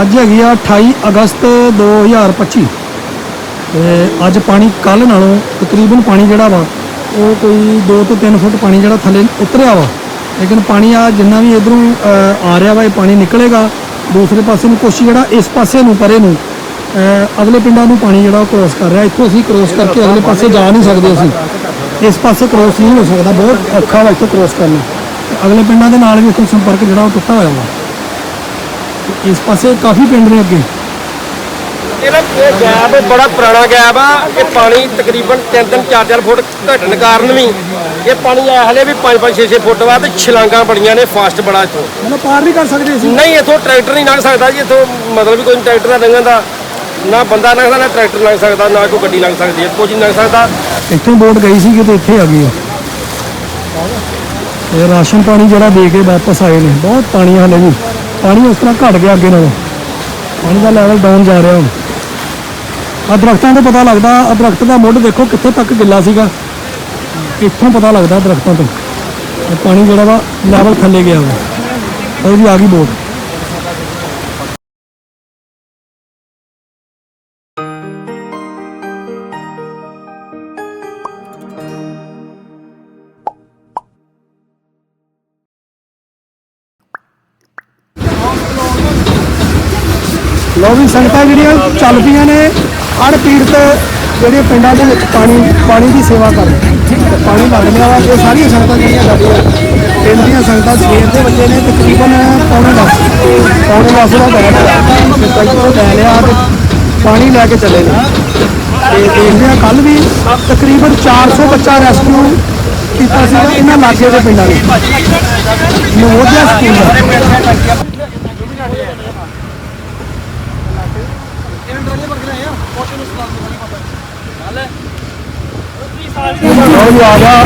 ਅੱਜ ਹੈਗੀ ਆ 28 ਅਗਸਤ 2025 ਤੇ ਅੱਜ ਪਾਣੀ ਕੱਲ ਨਾਲੋਂ ਤਕਰੀਬਨ ਪਾਣੀ ਜਿਹੜਾ ਵਾ, ਉਹ ਕੋਈ 2 ਤੋਂ 3 ਫੁੱਟ ਪਾਣੀ ਜਿਹੜਾ ਥੱਲੇ ਉਤਰਿਆ ਵਾ। ਲੇਕਿਨ ਪਾਣੀ ਆ ਜਿੰਨਾ ਵੀ ਇਧਰੋਂ ਆ ਰਿਹਾ ਵਾ, ਇਹ ਪਾਣੀ ਨਿਕਲੇਗਾ। ਦੂਸਰੇ ਪਾਸੇ ਨੂੰ ਕੁਛ ਜਿਹੜਾ ਇਸ ਪਾਸੇ ਨੂੰ, ਪਰੇ ਨੂੰ ਅਗਲੇ ਪਿੰਡਾਂ ਨੂੰ ਪਾਣੀ ਜਿਹੜਾ ਉਹ ਕ੍ਰੋਸ ਕਰ ਰਿਹਾ। ਇੱਥੋਂ ਅਸੀਂ ਕ੍ਰੋਸ ਕਰਕੇ ਅਗਲੇ ਪਾਸੇ ਜਾ ਨਹੀਂ ਸਕਦੇ ਅਸੀਂ। ਇਸ ਪਾਸੇ ਕ੍ਰੋਸ ਨਹੀਂ ਹੋ ਸਕਦਾ, ਬਹੁਤ ਔਖਾ ਵਾ ਇੱਥੋਂ ਕ੍ਰੋਸ ਕਰਨਾ। ਤੇ ਅਗਲੇ ਪਿੰਡਾਂ ਦੇ ਨਾਲ ਵੀ ਇੱਥੋਂ ਸੰਪਰਕ ਜਿਹੜਾ ਉਹ ਟੁੱਟਾ ਹੋਇਆ ਵਾ। ਤੇ ਇਸ ਪਾਸੇ ਕਾਫੀ ਪਿੰਡ ਨੇ ਅੱਗੇ। ਇਹਦਾ ਇਹ ਗੈਪ ਬੜਾ ਪੁਰਾਣਾ ਗੈਪ ਆ। ਇਹ ਪਾਣੀ ਤਕਰੀਬਨ 3-3 4-4 ਫੁੱਟ ਘਟਣ ਕਾਰਨ ਵੀ ਇਹ ਪਾਣੀ ਆ ਹਲੇ ਵੀ 5-5 6-6 ਫੁੱਟ ਵਾ ਤੇ ਛਲਾਂਗਾਂ ਬੜੀਆਂ ਨੇ ਫਾਸਟ ਬੜਾ ਇੱਥੋਂ। ਮਤਲਬ ਪਾਰ ਨਹੀਂ ਕਰ ਸਕਦੇ ਅਸੀਂ ਨਹੀਂ ਇੱਥੋਂ ਟਰੈਕਟਰ ਨਹੀਂ ਲੰਘ ਸਕਦਾ ਜੀ। ਇੱਥੋਂ ਮਤਲਬ ਵੀ ਕੋਈ ਟਰੈਕਟਰ ਦਾ ਲੰਘਣ ਦਾ ਨਾ ਬੰਦਾ ਲੰਘਦਾ ਨਾ ਟਰੈਕਟਰ ਲੰਘ ਸਕਦਾ ਨਾ ਕੋਈ ਗੱਡੀ ਲੰਘ ਸਕਦੀ ਹੈ ਕੁਝ ਨਹੀਂ ਲੰਘ ਸਕਦਾ। ਇੱਥੋਂ ਬੋਟ ਗਈ ਸੀ ਕਿ ਤੇ ਇੱਥੇ ਆ ਗਈ ਆ। ਇਹ ਰਾਸ਼ਨ ਪਾਣੀ ਜਿਹੜਾ ਦੇ ਕੇ ਵਾਪਸ ਆਏ ਨੇ। ਬਹੁਤ ਪਾਣੀ ਹਲੇ ਵੀ। ਪਾਣੀ ਉਸ ਤਰ੍ਹਾਂ ਘਟ ਗਿਆ ਅੱਗੇ ਨਾਲੋਂ। ਪਾਣੀ ਦਾ ਲੈਵਲ ਡਾਊਨ ਜਾ ਰਿਹਾ ਹੁਣ। ਆ ਦਰਖਤਾਂ ਤੋਂ ਪਤਾ ਲੱਗਦਾ ਆ ਦਰਖਤ ਦਾ ਮੁੱਢ ਦੇਖੋ ਕਿੱਥੇ ਤੱਕ ਗਿੱਲਾ ਸੀਗਾ। ਇੱਥੋਂ ਪਤਾ ਲੱਗਦਾ ਦਰਖਤਾਂ ਤੋਂ। ਪਾਣੀ ਜਿਹੜਾ ਵਾ ਲੈਵਲ ਥੱਲੇ ਗਿਆ ਵਾ। ਉਹਦੀ ਆ ਗਈ ਬੋਟ। ਲੋ ਜਿਹੜੀਆਂ ਚੱਲ ਪਈਆਂ ਨੇ ਹੜ੍ਹ ਪੀੜਤ ਜਿਹੜੇ ਪਿੰਡਾਂ ਦੇ ਵਿੱਚ ਪਾਣੀ ਪਾਣੀ ਦੀ ਸੇਵਾ ਕਰਨ ਪਾਣੀ ਲੱਗ ਰਿਹਾ ਵਾ, ਇਹ ਸਾਰੀਆਂ ਸੰਗਤਾਂ ਜਿਹੜੀਆਂ ਸਾਡੀਆਂ ਪਿੰਡ ਦੀਆਂ ਸੰਗਤਾਂ ਸਵੇਰ ਦੇ ਬੱਚੇ ਨੇ, ਤਕਰੀਬਨ ਪੌਣੇ 10 ਪੌਣੇ 10 ਦਾ ਬੈਠ ਤੇ ਟਰੈਕਟਰ ਲੈ ਲਿਆ ਤੇ ਪਾਣੀ ਲੈ ਕੇ ਚਲੇ ਨੇ ਤੇ ਦੇਖਦੇ ਆ ਕੱਲ ਵੀ ਤਕਰੀਬਨ 400 ਬੱਚਾ ਰੈਸਕਿਊ ਕੀਤਾ ਸੀ ਇਹਨਾਂ ਲਾਗੇ ਦੇ ਪਿੰਡਾਂ ਨੇ ਨਵੋਦਿਆ ਸਕੂਲ। ਦਾ ਆ ਗਿਆ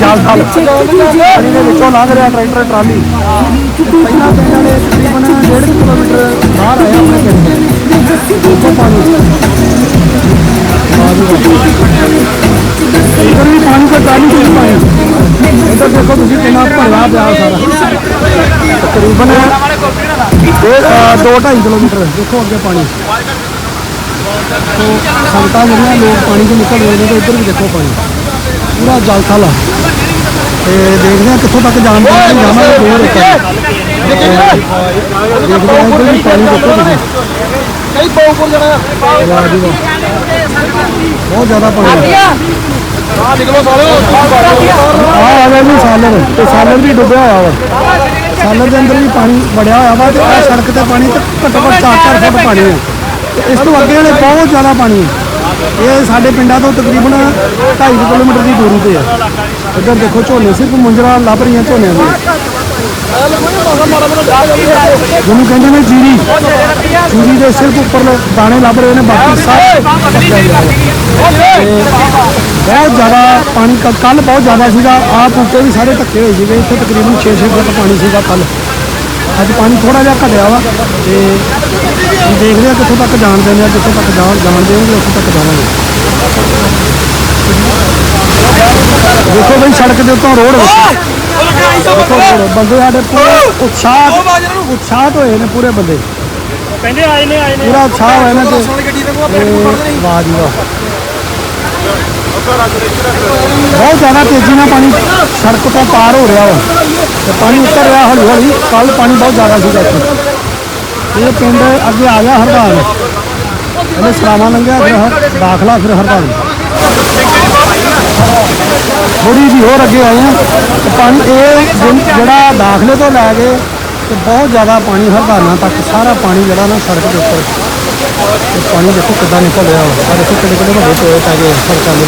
ਜਲ ਥਲ ਪਾਣੀ ਦੇ ਵਿੱਚੋਂ ਲੰਘ ਰਿਹਾ ਟਰੈਕਟਰ, ਟਰਾਲੀ। ਪਹਿਲਾਂ ਪਿੰਡ ਵਾਲੇ ਤਕਰੀਬਨ 1.5 ਕਿਲੋਮੀਟਰ ਬਾਹਰ ਆਏ ਆਪਣੇ ਪਿੰਡ। ਉੱਥੋਂ ਪਾਣੀ। ਇੱਧਰ ਵੀ ਪਾਣੀ ਦਾ ਟਰਾਲੀ ਚ ਪਾਣੀ ਇੱਧਰ ਦੇਖੋ ਤੁਸੀਂ ਕਿੰਨਾ ਭਰਿਆ ਪਿਆ ਸਾਰਾ। ਤਕਰੀਬਨ 2.5 ਕਿਲੋਮੀਟਰ। ਦੇਖੋ ਅੱਗੇ ਪਾਣੀ। ਸੰਗਤਾਂ ਜਿਹੜੀਆਂ ਲੋਕ ਪਾਣੀ ਤੋਂ ਨਿਕਲ ਰਹੇ ਨੇ ਤੇ ਇੱਧਰ ਵੀ ਦੇਖੋ ਪਾਣੀ। ਪੂਰਾ ਜਲ ਥਲ। ਆ ਤੇ ਦੇਖਦੇ ਆ ਕਿੱਥੋਂ ਤੱਕ ਜਾਣ ਦੇ ਜਾਵਾਂਗੇ ਦੂਰ ਇੱਕ ਦੇਖਦੇ ਆ ਇੱਧਰ ਵੀ ਪਾਣੀ ਦੇਖੋ ਤੁਸੀਂ ਕਈ ਪੌਂਪੁਰ ਜਾਣਾ। ਬਹੁਤ ਜ਼ਿਆਦਾ ਪਾਣੀ ਆ ਆ ਨਿਕਲੋ ਸਾਲਿਓ ਆ ਆ ਗਿਆ ਸਾਲਰ, ਤੇ ਸਾਲਰ ਵੀ ਡੁੱਬਿਆ ਹੋਇਆ ਵਾ। ਸਾਲਰ ਦੇ ਅੰਦਰ ਵੀ ਪਾਣੀ ਵੜਿਆ ਹੋਇਆ ਵਾ ਤੇ ਆ ਸੜਕ ਤੇ ਪਾਣੀ ਤੇ ਘੱਟੋ ਘੱਟ 4-4 ਫੁੱਟ ਪਾਣੀ ਹੈ। ਇਸ ਤੋਂ ਅੱਗੇ ਵਾਲੇ ਬਹੁਤ ਜ਼ਿਆਦਾ ਪਾਣੀ ਹੈ। ਇਹ ਸਾਡੇ ਪਿੰਡਾਂ ਤੋਂ ਤਕਰੀਬਨ 2.5 ਕਿਲੋਮੀਟਰ ਦੀ ਦੂਰੀ ਤੇ ਹੈ। ਇੱਧਰ ਦੇਖੋ ਝੋਨੇ, ਸਿਰਫ ਮੁੰਜਰਾ ਲੱਭ ਰਹੀਆਂ ਝੋਨਿਆਂ ਦੀਆਂ ਜਿਹਨੂੰ ਕਹਿੰਦੇ ਨੇ ਜੀਰੀ। ਜੀਰੀ ਦੇ ਸਿਰਫ ਉੱਪਰ ਦਾਣੇ ਲੱਭ ਰਹੇ ਨੇ, ਬਾਕੀ ਸਭ ਬਹੁਤ ਜ਼ਿਆਦਾ ਪਾਣੀ ਕੱਲ ਬਹੁਤ ਜ਼ਿਆਦਾ ਸੀਗਾ। ਆਹ ਬੂਟੇ ਵੀ ਸਾਰੇ ਧੱਕੇ ਹੋਏ ਸੀਗੇ। ਇੱਥੇ ਤਕਰੀਬਨ 6-6 ਫੁੱਟ ਪਾਣੀ ਸੀਗਾ ਕੱਲ ਅੱਜ ਪਾਣੀ ਥੋੜਾ ਜਿਹਾ ਘਟਿਆ ਵਾ ਤੇ ਦੇਖਦੇ ਆ ਕਿੱਥੋਂ ਤੱਕ ਜਾਣ ਦਿੰਦੇ ਆ ਕਿੱਥੋਂ ਤੱਕ ਜਾਣ ਜਾਣ ਦੇਣਗੇ ਉੱਥੋਂ ਤੱਕ ਜਾਵਾਂਗੇ। ਦੇਖੋ ਬਈ ਸੜਕ ਦੇ ਉੱਤੋਂ ਰੋਡ ਦੇਖੋ ਬੰਦੇ ਸਾਡੇ ਪੂਰੇ ਉਤਸ਼ਾਹ ਉਤਸ਼ਾਹਤ ਹੋਏ ਨੇ ਪੂਰੇ ਬੰਦੇ। ਕਹਿੰਦੇ ਆਏ ਨੇ ਆਏ ਨੇ। ਪੂਰਾ ਉਤਸ਼ਾਹ ਹੋਇਆ ਨਾ ਤੇ ਵਾਹ ਜੀ ਵਾਹ। ਬਹੁਤ ਜ਼ਿਆਦਾ ਤੇਜ਼ੀ ਨਾਲ ਪਾਣੀ ਸੜਕ ਤੋਂ ਪਾਰ ਹੋ ਰਿਹਾ ਵਾ। ਤੇ ਪਾਣੀ ਉੱਤਰ ਰਿਹਾ ਹੌਲੀ ਹੌਲੀ ਕੱਲ ਪਾਣੀ ਬਹੁਤ ਜ਼ਿਆਦਾ ਸੀਗਾ ਇੱਥੇ। ਇਹ ਪਿੰਡ ਅੱਗੇ ਆ ਗਿਆ ਹਰਦਾਨ ਇਹਨੇ ਸਰਾਵਾਂ ਲੰਘਿਆ ਫਿਰ ਦਾਖਲਾ ਫਿਰ ਹਰਦਾਨ ਥੋੜੀ ਜਿਹੀ ਹੋਰ ਅੱਗੇ ਆਏ ਆ ਤੇ ਪਾਣੀ ਇਹ ਜਿਹੜਾ ਦਾਖਲੇ ਤੋਂ ਲੈ ਕੇ ਤੇ ਬਹੁਤ ਜ਼ਿਆਦਾ ਪਾਣੀ ਹਰਦਾਨਾ ਤੱਕ, ਸਾਰਾ ਪਾਣੀ ਜਿਹੜਾ ਨਾ ਸੜਕ ਦੇ ਉੱਪਰ। ਤੇ ਪਾਣੀ ਦੇਖੋ ਕਿੱਦਾਂ ਨਿਕਲ ਰਿਹਾ। ਵਾ ਆਹ ਦੇਖੋ ਕਿੰਨੇ ਕਿੰਨੇ ਵੱਡੇ ਟੋਏ ਪੈ ਗਏ ਸੜਕਾਂ ਦੇ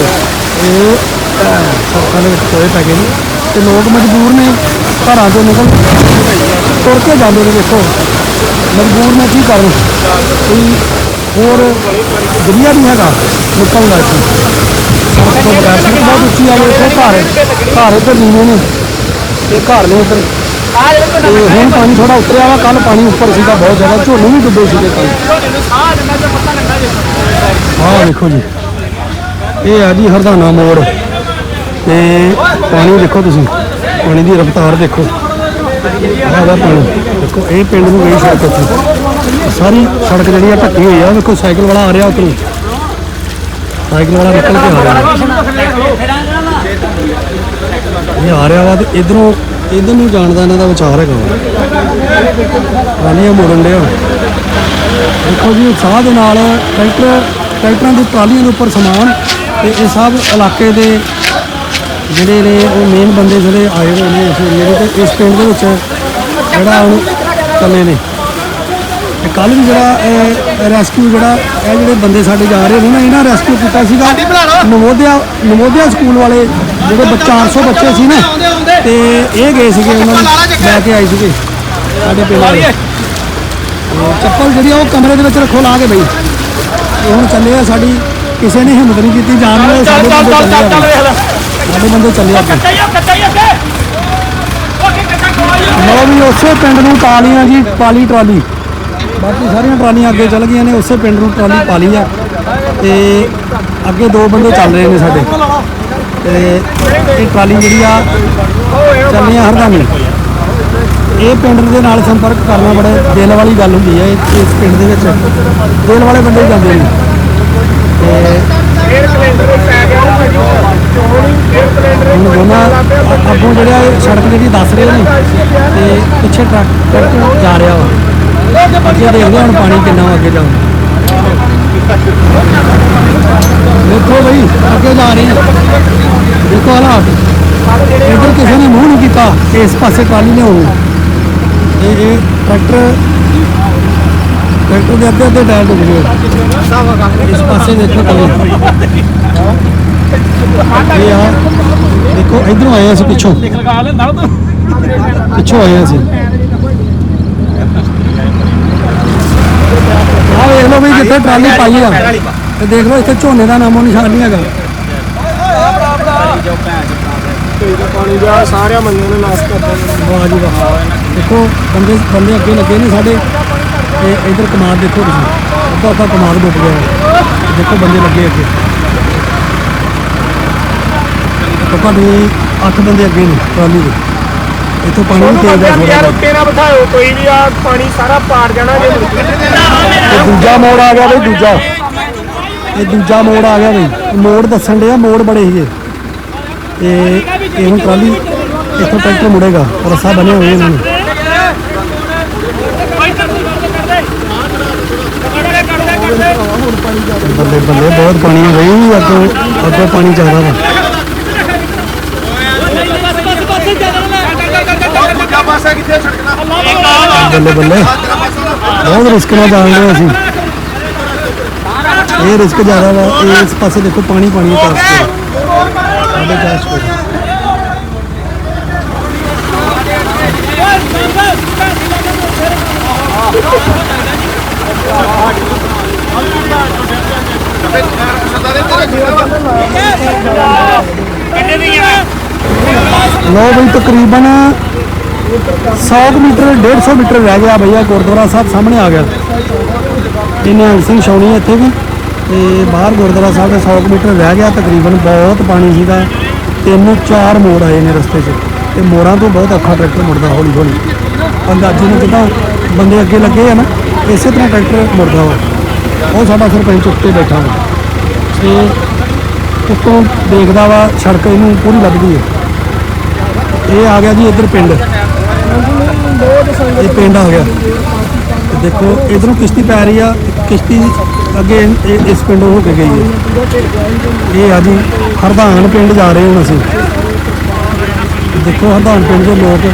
ਇਹ ਸੜਕਾਂ ਦੇ ਵਿੱਚ ਟੋਏ ਪੈ ਗਏ ਨੇ ਤੇ ਲੋਕ ਮਜਬੂਰ ਨੇ ਘਰਾਂ ਤੋਂ ਨਿਕਲ ਤੁਰ ਕੇ ਜਾਂਦੇ ਨੇ ਦੇਖੋ ਮਜਬੂਰ ਨੇ ਕੀ ਕਰਨ ਕੋਈ ਹੋਰ ਵਧੀਆ ਨਹੀਂ ਹੈਗਾ ਨਿਕਲਣ ਦਾ ਇੱਥੋਂ ਸੜਕ ਤੋਂ ਬਗੈਰ ਸੜਕ ਬਹੁਤ ਉੱਚੀ ਆ ਵੇਖੋ ਘਰ ਘਰ ਇੱਧਰ ਨੀਵੇਂ ਨੇ ਤੇ ਘਰ ਨੇ ਇੱਧਰ ਤੇ ਹੁਣ ਪਾਣੀ ਥੋੜਾ ਉਤਰਿਆ ਵਾ ਕੱਲ ਪਾਣੀ ਉੱਪਰ ਸੀਗਾ ਬਹੁਤ ਜ਼ਿਆਦਾ ਝੋਨੇ ਵੀ ਡੁੱਬੇ ਸੀਗੇ ਕੱਲ ਆਹ ਦੇਖੋ ਜੀ, ਇਹ ਆ ਜੀ ਹਰਦਾਨਾ ਮੋੜ। ਤੇ ਪਾਣੀ ਦੇਖੋ ਤੁਸੀਂ, ਪਾਣੀ ਦੀ ਰਫ਼ਤਾਰ ਦੇਖੋ। ਆਹ ਪਾਣੀ, ਦੇਖੋ, ਇਹ ਪਿੰਡ ਨੂੰ ਗਈ ਸੜਕ ਇੱਥੇ ਸਾਰੀ ਸੜਕ ਜਿਹੜੀ ਆ ਢੱਕੀ ਹੋਈ ਆ, ਦੇਖੋ, ਸਾਈਕਲ ਵਾਲਾ ਆ ਰਿਹਾ ਉੱਧਰੋਂ। ਸਾਈਕਲ ਵਾਲਾ ਨਿਕਲ ਕੇ ਆ ਰਿਹਾ। ਇਹ ਆ ਰਿਹਾ ਵਾ ਤੇ ਇਧਰੋਂ, ਇਧਰ ਨੂੰ ਜਾਣ ਦਾ ਇਹਨਾਂ ਦਾ ਵਿਚਾਰ ਹੈਗਾ ਵਾ। ਟਰਾਲੀਆਂ ਮੋੜਨ ਡਿਆ। ਦੇਖੋ ਜੀ ਉਤਸ਼ਾਹ ਦੇ ਨਾਲ ਟਰੈਕਟਰ, ਟਰੈਕਟਰਾਂ ਦੀ ਟਰਾਲੀਆਂ ਦੇ ਉੱਪਰ ਸਮਾਨ ਤੇ ਇਹ ਸਭ ਇਲਾਕੇ ਦੇ ਜਿਹੜੇ ਨੇ ਉਹ ਮੇਨ ਬੰਦੇ ਜਿਹੜੇ ਆਏ ਹੋਏ ਨੇ ਇਸ ਏਰੀਏ ਦੇ ਤੇ ਇਸ ਪਿੰਡ ਦੇ ਵਿੱਚ ਜਿਹੜਾ ਹੁਣ ਚੱਲੇ ਨੇ। ਤੇ ਕੱਲ ਵੀ ਜਿਹੜਾ ਰੈਸਕਿਊ ਜਿਹੜਾ ਇਹ ਜਿਹੜੇ ਬੰਦੇ ਸਾਡੇ ਜਾ ਰਹੇ ਨੇ ਨਾ ਇਹਨਾਂ ਰੈਸਕਿਊ ਕੀਤਾ ਸੀਗਾ ਨਵੋਦਿਆ ਨਵੋਦਿਆ ਸਕੂਲ ਵਾਲੇ ਜਿਹੜੇ ਬੱਚੇ 400 ਬੱਚੇ ਸੀ ਨਾ ਤੇ ਇਹ ਗਏ ਸੀਗੇ ਉਹਨਾਂ ਨੂੰ ਲੈ ਕੇ ਆਏ ਸੀਗੇ। ਸਾਡੇ ਪਿੰਡ ਵਾਲੇ। ਚੱਪਲ ਜਿਹੜੀ ਉਹ ਕਮਰੇ ਦੇ ਵਿੱਚ ਰੱਖੋ ਲਾ ਕੇ ਬਈ। ਇਹ ਹੁਣ ਚੱਲੇ ਆ ਸਾਡੀ ਕਿਸੇ ਨੇ ਹਿੰਮਤ ਨਹੀਂ ਕੀਤੀ ਜਾਣ ਵਾਲੇ ਸਾਡੇ ਬੰਦੇ ਚੱਲੇ ਆ ਸਾਡੇ ਬੰਦੇ ਚੱਲੇ ਆ। ਲਓ ਵੀ ਉਸੇ ਪਿੰਡ ਨੂੰ ਪਾ ਜੀ, ਪਾਲੀ ਟਰਾਲੀ। ਬਾਕੀ ਸਾਰੀਆਂ ਟਰਾਲੀਆਂ ਅੱਗੇ ਚੱਲ ਗਈਆਂ ਨੇ, ਉਸੇ ਪਿੰਡ ਨੂੰ ਟਰਾਲੀ ਪਾਲੀ ਆ। ਤੇ ਅੱਗੇ ਦੋ ਬੰਦੇ ਚੱਲ ਰਹੇ ਨੇ ਸਾਡੇ। ਤੇ ਇਹ ਟਰਾਲੀ ਜਿਹੜੀ ਆ, ਚੱਲਣੀ ਆ ਹਰਦਾਨੀ ਇਹ ਪਿੰਡ ਦੇ ਨਾਲ ਸੰਪਰਕ ਕਰਨਾ ਬੜੇ ਦਿਲ ਵਾਲੀ ਗੱਲ ਹੁੰਦੀ ਹੈ ਇਸ ਪਿੰਡ ਦੇ ਵਿੱਚ। ਦਿਲ ਵਾਲੇ ਬੰਦੇ ਹੀ ਜਾਂਦੇ ਨੇ। ਤੇ ਹੁਣ ਅੱਗੋਂ ਜਿਹੜਾ ਇਹ ਸੜਕ ਜਿਹੜੀ ਦੱਸ ਰਹੇ ਨੇ, ਤੇ ਪਿੱਛੇ ਟਰੱਕ ਟਰੱਕ ਜਾ ਰਿਹਾ ਵਾ। ਅੱਗੇ ਦੇਖਦੇ ਹੁਣ ਪਾਣੀ ਕਿੰਨਾ ਵਾ ਅੱਗੇ ਜਾਊ ਦੇਖੋ ਬਈ, ਅੱਗੇ ਜਾ ਰਹੇ ਆ। ਦੇਖੋ ਹਾਲਾਤ। ਇੱਧਰ ਕਿਸੇ ਨੇ ਮੂੰਹ ਨਹੀਂ ਕੀਤਾ ਕਿ ਇਸ ਪਾਸੇ ਟਰਾਲੀ ਲਿਆਉਣੀ ਇਹ ਇਹ ਟਰੈਕਟਰ ਟਰੈਕਟਰ ਦੇ ਅੱਧੇ ਅੱਧੇ ਟਾਇਰ ਡੁੱਬ ਗਏ। ਇਸ ਪਾਸੇ ਦੇਖੋ ਕਲੇ ਇਹ ਆ। ਦੇਖੋ ਇਧਰੋਂ ਆਏ ਅਸੀਂ ਪਿੱਛੋਂ। ਪਿੱਛੋਂ ਆਏ ਅਸੀਂ। ਆ ਵੇਖ ਲਓ ਵੀ ਜਿੱਥੇ ਟਰਾਲੀ ਪਾਈ ਆ। ਤੇ ਦੇਖ ਲਓ ਇੱਥੇ ਝੋਨੇ ਦਾ ਨਾਮੋ ਨਿਸ਼ਾਨ ਨਹੀਂ ਹੈਗਾ। ਪਾਣੀ ਦਾ ਸਾਰਿਆਂ ਬੰਦਿਆਂ ਨੇ ਨਾਸ ਕਰ ਦਿੱਤਾ ਵਾਹ ਜੀ ਵਾਹ। ਦੇਖੋ ਬੰਦੇ ਬੰਦੇ ਅੱਗੇ ਲੱਗੇ ਨੇ ਸਾਡੇ। ਤੇ ਇਧਰ ਕਮਾਦ ਦੇਖੋ ਤੁਸੀਂ। ਅੱਧਾ ਅੱਧਾ ਕਮਾਦ ਡੁੱਬ ਗਿਆ। ਦੇਖੋ ਬੰਦੇ ਲੱਗੇ ਅੱਗੇ। ਪਤਾ ਨਹੀਂ ਅੱਠ ਬੰਦੇ ਅੱਗੇ ਨੇ ਟਰਾਲੀ ਦੇ। ਇੱਥੋਂ ਪਾਣੀ ਵੀ ਤੇਜ਼ ਆ ਥੋੜਾ ਯਾਰ ਉੱਤੇ ਨਾ ਬਿਠਾਓ ਕੋਈ ਵੀ ਆ ਪਾਣੀ ਸਾਰਾ ਪਾੜ ਜਾਣਾ ਜੇ ਇਹ ਦੂਜਾ ਮੋੜ ਆ ਗਿਆ ਬਈ ਦੂਜਾ। ਇਹ ਦੂਜਾ ਮੋੜ ਆ ਗਿਆ ਬਈ। ਮੋੜ ਦੱਸਣ ਡਿਆ ਮੋੜ ਬੜੇ ਸੀਗੇ। ਤੇ ਇਹ ਹੁਣ ਟਰਾਲੀ ਇੱਥੋਂ ਟਰੈਕਟਰ ਮੁੜੇਗਾ ਰੱਸਾ ਬਣੇ ਹੋਏ ਇਹਨਾਂ ਨੇ। ਬੱਲੇ ਬੱਲੇ ਬਹੁਤ ਪਾਣੀ ਹੈ ਬਈ ਅੱਗੋਂ ਅੱਗੋਂ ਪਾਣੀ ਜ਼ਿਆਦਾ ਵਾ। ਬੱਲੇ ਬੱਲੇ ਬਹੁਤ ਰਿਸਕ ਨਾਲ ਜਾਣ ਰਹੇ ਅਸੀਂ। ਇਹ ਰਿਸਕ ਜ਼ਿਆਦਾ ਵਾ ਇਹ ਇਸ ਪਾਸੇ ਦੇਖੋ ਪਾਣੀ ਪਾਣੀ ਹੈ ਕਾਸ ਸਾਡੇ ਕਾਸ ਕੋਲ ਲੋ ਬਈ ਤਕਰੀਬਨ 100 ਕੁ ਮੀਟਰ 150 ਮੀਟਰ ਰਹਿ ਗਿਆ ਭਈਆ ਗੁਰਦੁਆਰਾ ਸਾਹਿਬ ਸਾਹਮਣੇ ਆ ਗਿਆ। ਇਹ ਨਿਹੰਗ ਸਿੰਘ ਛਾਉਣੀ ਇੱਥੇ ਵੀ, ਤੇ ਬਾਹਰ ਗੁਰਦੁਆਰਾ ਸਾਹਿਬ ਦੇ 100 ਕੁ ਮੀਟਰ ਰਹਿ ਗਿਆ, ਤਕਰੀਬਨ ਬਹੁਤ ਪਾਣੀ ਸੀਗਾ। ਤਿੰਨ ਚਾਰ ਮੋੜ ਆਏ ਨੇ ਰਸਤੇ 'ਚ, ਤੇ ਮੋੜਾਂ ਤੋਂ ਬਹੁਤ ਔਖਾ ਟਰੈਕਟਰ ਮੁੜਦਾ ਹੌਲੀ ਹੌਲੀ ਅੰਦਾਜ਼ੇ ਨੂੰ ਜਿੱਦਾਂ ਬੰਦੇ ਅੱਗੇ ਲੱਗੇ ਆ ਨਾ, ਇਸੇ ਤਰ੍ਹਾਂ ਟਰੈਕਟਰ ਮੁੜਦਾ ਵਾ। ਉਹ ਸਾਡਾ ਸਰਪੰਚ ਉੱਤੇ ਬੈਠਾ ਵਾ। ਤੇ ਉੱਤੋਂ ਦੇਖਦਾ ਵਾ, ਸੜਕ ਇਹਨੂੰ ਪੂਰੀ ਲੱਭਦੀ ਹੈ ਇਹ ਆ ਗਿਆ ਜੀ ਇੱਧਰ ਪਿੰਡ। ਇਹ ਪਿੰਡ ਆ ਗਿਆ। ਤੇ ਦੇਖੋ ਇਧਰੋਂ ਕਿਸ਼ਤੀ ਪੈ ਰਹੀ ਆ ਕਿਸ਼ਤੀ ਅੱਗੇ ਇਹ- ਇਸ ਪਿੰਡੋਂ ਹੋ ਕੇ ਗਈ ਹੈ। ਇਹ ਆ ਜੀ ਹਰਦਾਨ ਪਿੰਡ ਜਾ ਰਹੇ ਹੁਣ ਅਸੀਂ। ਤੇ ਦੇਖੋ ਹਰਦਾਨ ਪਿੰਡ ਦੇ ਲੋਕ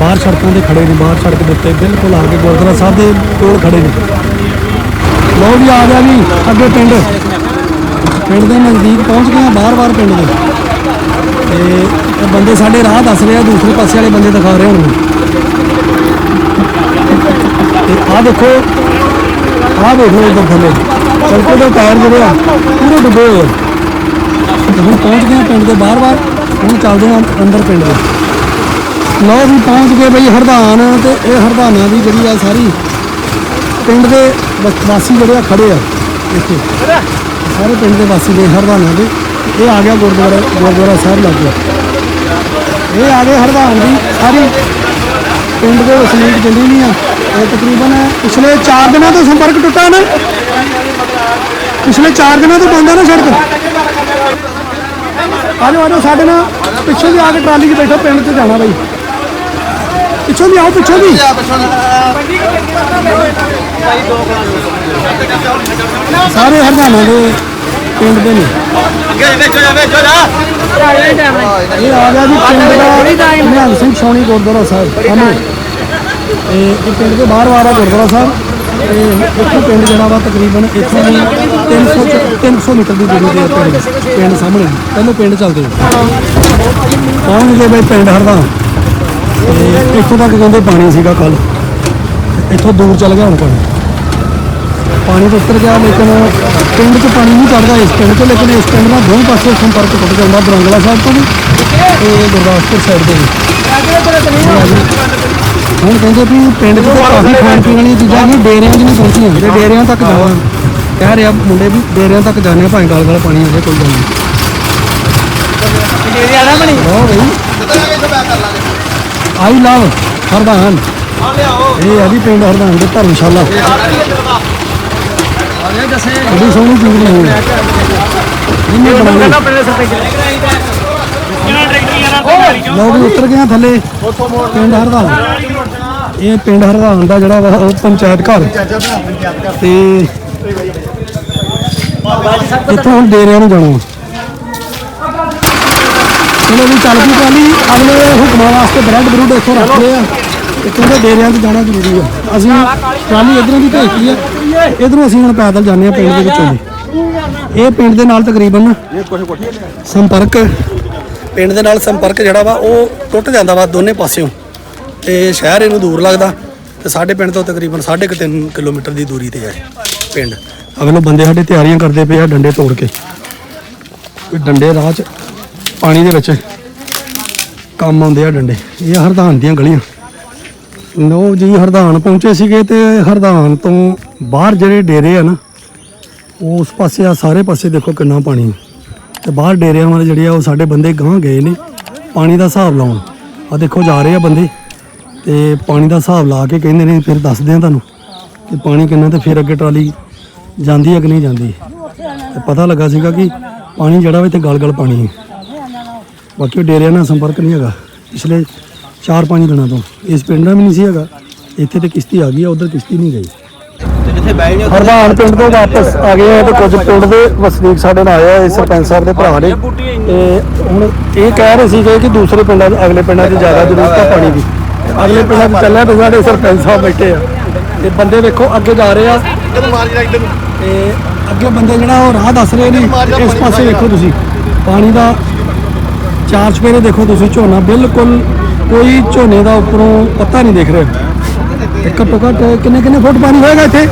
ਬਾਹਰ ਸੜਕਾਂ ਤੇ ਖੜੇ ਨੇ ਬਾਹਰ ਸੜਕ ਦੇ ਉੱਤੇ ਬਿਲਕੁਲ ਆ ਕੇ ਗੁਰਦੁਆਰਾ ਸਾਹਿਬ ਦੇ ਕੋਲ ਖੜੇ ਨੇ। ਲੋ ਵੀ ਆ ਗਿਆ ਜੀ ਅੱਗੇ ਪਿੰਡ। ਪਿੰਡ ਦੇ ਨਜ਼ਦੀਕ ਪਹੁੰਚ ਗਏ ਆ ਬਾਹਰ-ਬਾਹਰ ਪਿੰਡ ਦੇ। ਤੇ ਇਹ ਬੰਦੇ ਸਾਡੇ ਰਾਹ ਦੱਸ ਰਹੇ ਆ ਦੂਸਰੇ ਪਾਸੇ ਵਾਲੇ ਬੰਦੇ ਦਿਖਾ ਰਹੇ ਹੁਣ ਤੇ ਆਹ ਦੇਖੋ ਆਹ ਦੇਖੋ ਇੱਧਰ ਥੱਲੇ। ਸੜਕ ਦੇ ਟਾਇਰ ਜਿਹੜੇ ਆ, ਪੂਰੇ ਡੁੱਬੇ ਹੋਏ ਆ। ਤੇ ਹੁਣ ਪਹੁੰਚ ਗਏ ਪਿੰਡ ਦੇ ਬਾਹਰ-ਬਾਹਰ ਹੁਣ ਚੱਲਦੇ ਹਾਂ ਅੰਦਰ ਪਿੰਡ ਦੇ। ਲਓ ਵੀ ਪਹੁੰਚ ਗਏ ਬਈ ਹਰਦਾਨ ਤੇ ਇਹ ਹਰਦਾਨਾਂ ਦੀ ਜਿਹੜੀ ਆ ਸਾਰੀ ਪਿੰਡ ਦੇ ਵਾਸੀ ਜਿਹੜੇ ਆ ਖੜੇ ਆ। ਇੱਥੇ ਸਾਰੇ ਪਿੰਡ ਦੇ ਵਾਸੀ ਦੇ ਹਰਦਾਨਾਂ ਦੇ। ਇਹ ਆ ਗਿਆ ਗੁਰਦੁਆਰਾ ਗੁਰਦੁਆਰਾ ਸਾਹਿਬ ਲੱਗ ਗਿਆ। ਇਹ ਆ ਗਏ ਹਰਦਾਨ ਦੀ ਸਾਰੀ। ਪਿੰਡ ਦੇ ਵਸਨੀਕ ਜਿੰਨੀ ਨਹੀਂ ਆ ਇਹ ਤਕਰੀਬਨ ਪਿਛਲੇ 4 ਦਿਨਾਂ ਤੋਂ ਸੰਪਰਕ ਟੁੱਟਾ ਨਾ। ਪਿਛਲੇ 4 ਦਿਨਾਂ ਤੋਂ ਬੰਦ ਨਾ ਸੜਕ। ਆ ਜਾਓ ਸਾਡੇ ਨਾਲ ਪਿੱਛੇ ਦੀ ਆ ਕੇ ਟਰਾਲੀ 'ਚ ਬੈਠੋ, ਪਿੰਡ 'ਚ ਜਾਣਾ ਬਾਈ। ਪਿੱਛੋਂ ਦੀ ਆਓ, ਪਿੱਛੋਂ ਦੀ। ਸਾਰੇ ਹਰਦਾਨਾ ਦੇ ਪਿੰਡ ਦੇ ਨੇ। ਇਹ ਆ ਗਿਆ ਜੀ ਪਿੰਡ ਦਾ ਨਿਹੰਗ ਸਿੰਘ ਸੋਣੀ ਗੁਰਦੁਆਰਾ ਸਾਹਿਬ। ਸਾਹਮਣੇ ਇਹ ਪਿੰਡ ਦੇ ਬਾਹਰ ਵਾਲਾ ਗੁਰਦੁਆਰਾ ਸਾਹਿਬ ਇਹ ਇੱਥੋਂ ਪਿੰਡ ਜਿਹੜਾ ਵਾ ਤਕਰੀਬਨ ਇੱਥੋਂ ਦੀ 300 ਚ- 300 ਮੀਟਰ ਦੀ ਦੂਰੀ ਤੇ ਪਿੰਡ ਪਿੰਡ ਸਾਹਮਣੇ। ਪਹਿਲਾਂ ਪਿੰਡ ਚੱਲਦੇ ਪਹੁੰਚ ਗਏ ਬਈ ਪਿੰਡ ਹਰਦਾ ਤੇ ਇੱਥੋਂ ਤੱਕ ਕਹਿੰਦੇ ਪਾਣੀ ਸੀਗਾ ਕੱਲ ਇੱਥੋਂ ਦੂਰ ਚੱਲ ਗਿਆ ਹੁਣ ਪਾਣੀ। ਪਾਣੀ ਤਾਂ ਉੱਤਰ ਗਿਆ, ਲੇਕਿਨ ਪਿੰਡ 'ਚ ਪਾਣੀ ਨਹੀਂ ਚੜਦਾ ਇਸ ਪਿੰਡ 'ਚ, ਲੇਕਿਨ ਇਸ ਪਿੰਡ ਨਾਲ ਦੋਵੇਂ ਪਾਸੇ ਸੰਪਰਕ ਟੁੱਟ ਜਾਂਦਾ ਬਰੰਗਲਾ ਸਾਹਿਬ ਤੋਂ ਵੀ ਤੇ ਗੁਰਦਾਸਪੁਰ ਸਾਈਡ ਤੋਂ ਵੀ। ਹੁਣ ਕਹਿੰਦੇ ਵੀ ਪਿੰਡ ਵਿੱਚ ਕਾਫੀ ਖਾਣ ਪੀਣ ਵਾਲੀਆਂ ਚੀਜ਼ਾਂ ਨੇ ਡੇਰਿਆਂ 'ਚ ਨਹੀਂ ਪਹੁੰਚੀਆਂ। ਤੇ ਡੇਰਿਆਂ ਤੱਕ ਜਾਵਾਂ। ਕਹਿ ਰਿਹਾ ਮੁੰਡੇ ਵੀ ਡੇਰਿਆਂ ਤੱਕ ਜਾਣੇ ਭਾਵੇਂ ਗਲ ਗਲ ਪਾਣੀ ਆ ਜਾਏ ਕੋਈ ਗੱਲ ਨਹੀਂ। ਡੇਰੇ ਆਣਾ ਬਣੀ ਹੋ ਗਈ ਆਈ ਲਵ ਹਰਦਾਨ ਇਹ ਆ ਜੀ ਪਿੰਡ ਹਰਦਾਨ ਦੇ ਧਰਮਸ਼ਾਲਾ। ਬੜੀ ਸੋਹਣੀ ਚੀਜ਼ ਨਹੀਂ ਹੈ ਇਹਨੇ ਬਣਾਈ। ਲੋਕ ਵੀ ਉਤਰ ਗਏ ਆ ਥੱਲੇ। ਪਿੰਡ ਹਰਦਾਨ ਇਹ ਪਿੰਡ ਹਰਦਾਨ ਦਾ ਜਿਹੜਾ ਵਾ ਉਹ ਪੰਚਾਇਤ ਘਰ। ਤੇ ਇੱਥੋਂ ਹੁਣ ਡੇਰਿਆਂ ਨੂੰ ਜਾਣਾ। ਚਲੋ ਵੀ ਚੱਲ ਪਈ ਟਰਾਲੀ। ਅਗਲੇ ਹੁਕਮਾਂ ਵਾਸਤੇ ਬ੍ਰੈਡ ਬਰੂਡ ਇੱਥੋਂ ਰੱਖ ਲਏ ਆ। ਤੇ ਕਹਿੰਦੇ ਡੇਰਿਆਂ 'ਚ ਜਾਣਾ ਜ਼ਰੂਰੀ ਆ। ਅਸੀਂ ਟਰਾਲੀ ਇਧਰੋਂ ਦੀ ਭੇਜਤੀ ਆ। ਇਧਰੋਂ ਅਸੀਂ ਹੁਣ ਪੈਦਲ ਜਾਂਦੇ ਆ ਪਿੰਡ ਦੇ ਵਿੱਚੋਂ। ਦੀ ਇਹ ਪਿੰਡ ਦੇ ਨਾਲ ਤਕਰੀਬਨ ਸੰਪਰਕ ਪਿੰਡ ਦੇ ਨਾਲ ਸੰਪਰਕ ਜਿਹੜਾ ਵਾ, ਉਹ ਟੁੱਟ ਜਾਂਦਾ ਵਾ ਦੋਨੇ ਪਾਸਿਓਂ। ਤੇ ਸ਼ਹਿਰ ਇਹਨੂੰ ਦੂਰ ਲੱਗਦਾ, ਤੇ ਸਾਡੇ ਪਿੰਡ ਤੋਂ ਤਕਰੀਬਨ 3.5 ਕਿਲੋਮੀਟਰ ਦੀ ਦੂਰੀ ਤੇ ਹੈ ਪਿੰਡ। ਅਗਲੇ ਬੰਦੇ ਸਾਡੇ ਤਿਆਰੀਆਂ ਕਰਦੇ ਪਏ ਆ ਡੰਡੇ ਤੋੜ ਕੇ। ਡੰਡੇ ਰਾਹ 'ਚ, ਪਾਣੀ ਦੇ ਵਿੱਚ ਕੰਮ ਆਉਂਦੇ ਆ ਡੰਡੇ। ਇਹ ਹਰਦਾਨ ਦੀਆਂ ਗਲੀਆਂ। ਲੋ ਜੀ ਹਰਦਾਨ ਪਹੁੰਚੇ ਸੀਗੇ ਤੇ ਹਰਦਾਨ ਤੋਂ ਬਾਹਰ ਜਿਹੜੇ ਡੇਰੇ ਆ ਨਾ ਉਸ ਪਾਸੇ ਆ, ਸਾਰੇ ਪਾਸੇ ਦੇਖੋ ਕਿੰਨਾ ਪਾਣੀ ਹੈ। ਤੇ ਬਾਹਰ ਡੇਰਿਆਂ ਵਾਲੇ ਜਿਹੜੇ ਆ ਉਹ ਸਾਡੇ ਬੰਦੇ ਗਾਂ ਗਏ ਨੇ, ਪਾਣੀ ਦਾ ਹਿਸਾਬ ਲਾਉਣ। ਆ ਦੇਖੋ ਜਾ ਰਹੇ ਆ ਬੰਦੇ, ਤੇ ਪਾਣੀ ਦਾ ਹਿਸਾਬ ਲਾ ਕੇ ਕਹਿੰਦੇ ਨੇ, ਫਿਰ ਦੱਸਦੇ ਆ ਤੁਹਾਨੂੰ ਕਿ ਪਾਣੀ ਕਿੰਨਾ ਤੇ ਫਿਰ ਅੱਗੇ ਟਰਾਲੀ ਜਾਂਦੀ ਹੈ ਕਿ ਨਹੀਂ ਜਾਂਦੀ। ਤੇ ਪਤਾ ਲੱਗਾ ਸੀਗਾ ਕਿ ਪਾਣੀ ਜਿਹੜਾ ਵਾ ਇੱਥੇ ਗਲ ਗਲ ਪਾਣੀ ਹੈ ਬਾਕੀ ਉਹ ਡੇਰਿਆਂ ਨਾਲ ਸੰਪਰਕ ਨਹੀਂ ਹੈਗਾ। ਪਿਛਲੇ 4-5 ਦਿਨਾਂ ਤੋਂ ਇਸ ਪਿੰਡ ਦਾ ਵੀ ਨਹੀਂ ਸੀ ਹੈਗਾ। ਇੱਥੇ ਤੇ ਕਿਸ਼ਤੀ ਆ ਗਈ ਆ, ਉਧਰ ਕਿਸ਼ਤੀ ਨਹੀਂ ਗਈ। ਹਰਦਾਨ ਪਿੰਡ ਤੋਂ ਵਾਪਸ ਆ ਗਏ ਆ ਤੇ ਕੁਝ ਪਿੰਡ ਦੇ ਵਸਨੀਕ ਸਾਡੇ ਨਾਲ ਆਏ ਇਹ ਸਰਪੰਚ ਸਾਹਿਬ ਦੇ ਭਰਾ ਨੇ। ਤੇ ਹੁਣ ਇਹ ਕਹਿ ਰਹੇ ਸੀਗੇ ਕਿ ਦੂਸਰੇ ਪਿੰਡਾਂ 'ਚ, ਅਗਲੇ ਪਿੰਡਾਂ 'ਚ ਜ਼ਿਆਦਾ ਜ਼ਰੂਰਤ ਆ ਪਾਣੀ ਦੀ। ਅਗਲੇ ਪਿੰਡਾਂ 'ਚ ਚੱਲਿਆ ਤੇ ਸਾਡੇ ਸਰਪੰਚ ਸਾਹਿਬ ਬੈਠੇ ਆ। ਤੇ ਬੰਦੇ ਵੇਖੋ, ਅੱਗੇ ਜਾ ਰਹੇ ਆ। ਤੇ ਅੱਗੇ ਬੰਦੇ ਜਿਹੜਾ ਉਹ ਰਾਹ ਦੱਸ ਰਹੇ ਨੇ ਇਸ ਪਾਸੇ ਵੇਖੋ ਤੁਸੀਂ। ਪਾਣੀ ਦਾ ਚਾਰ ਚਪੇਰੇ ਦੇਖੋ ਤੁਸੀਂ, ਝੋਨਾ ਬਿਲਕੁਲ ਕੋਈ ਝੋਨੇ ਦਾ ਉੱਪਰੋਂ ਪੱਤਾ ਨਹੀਂ ਦਿਖ ਰਿਹਾ। ਤੇ ਘੱਟੋ ਘੱਟ ਕਿੰਨੇ ਕਿੰਨੇ ਫੁੱਟ ਪਾਣੀ ਹੋਏਗਾ ਇੱਥੇ?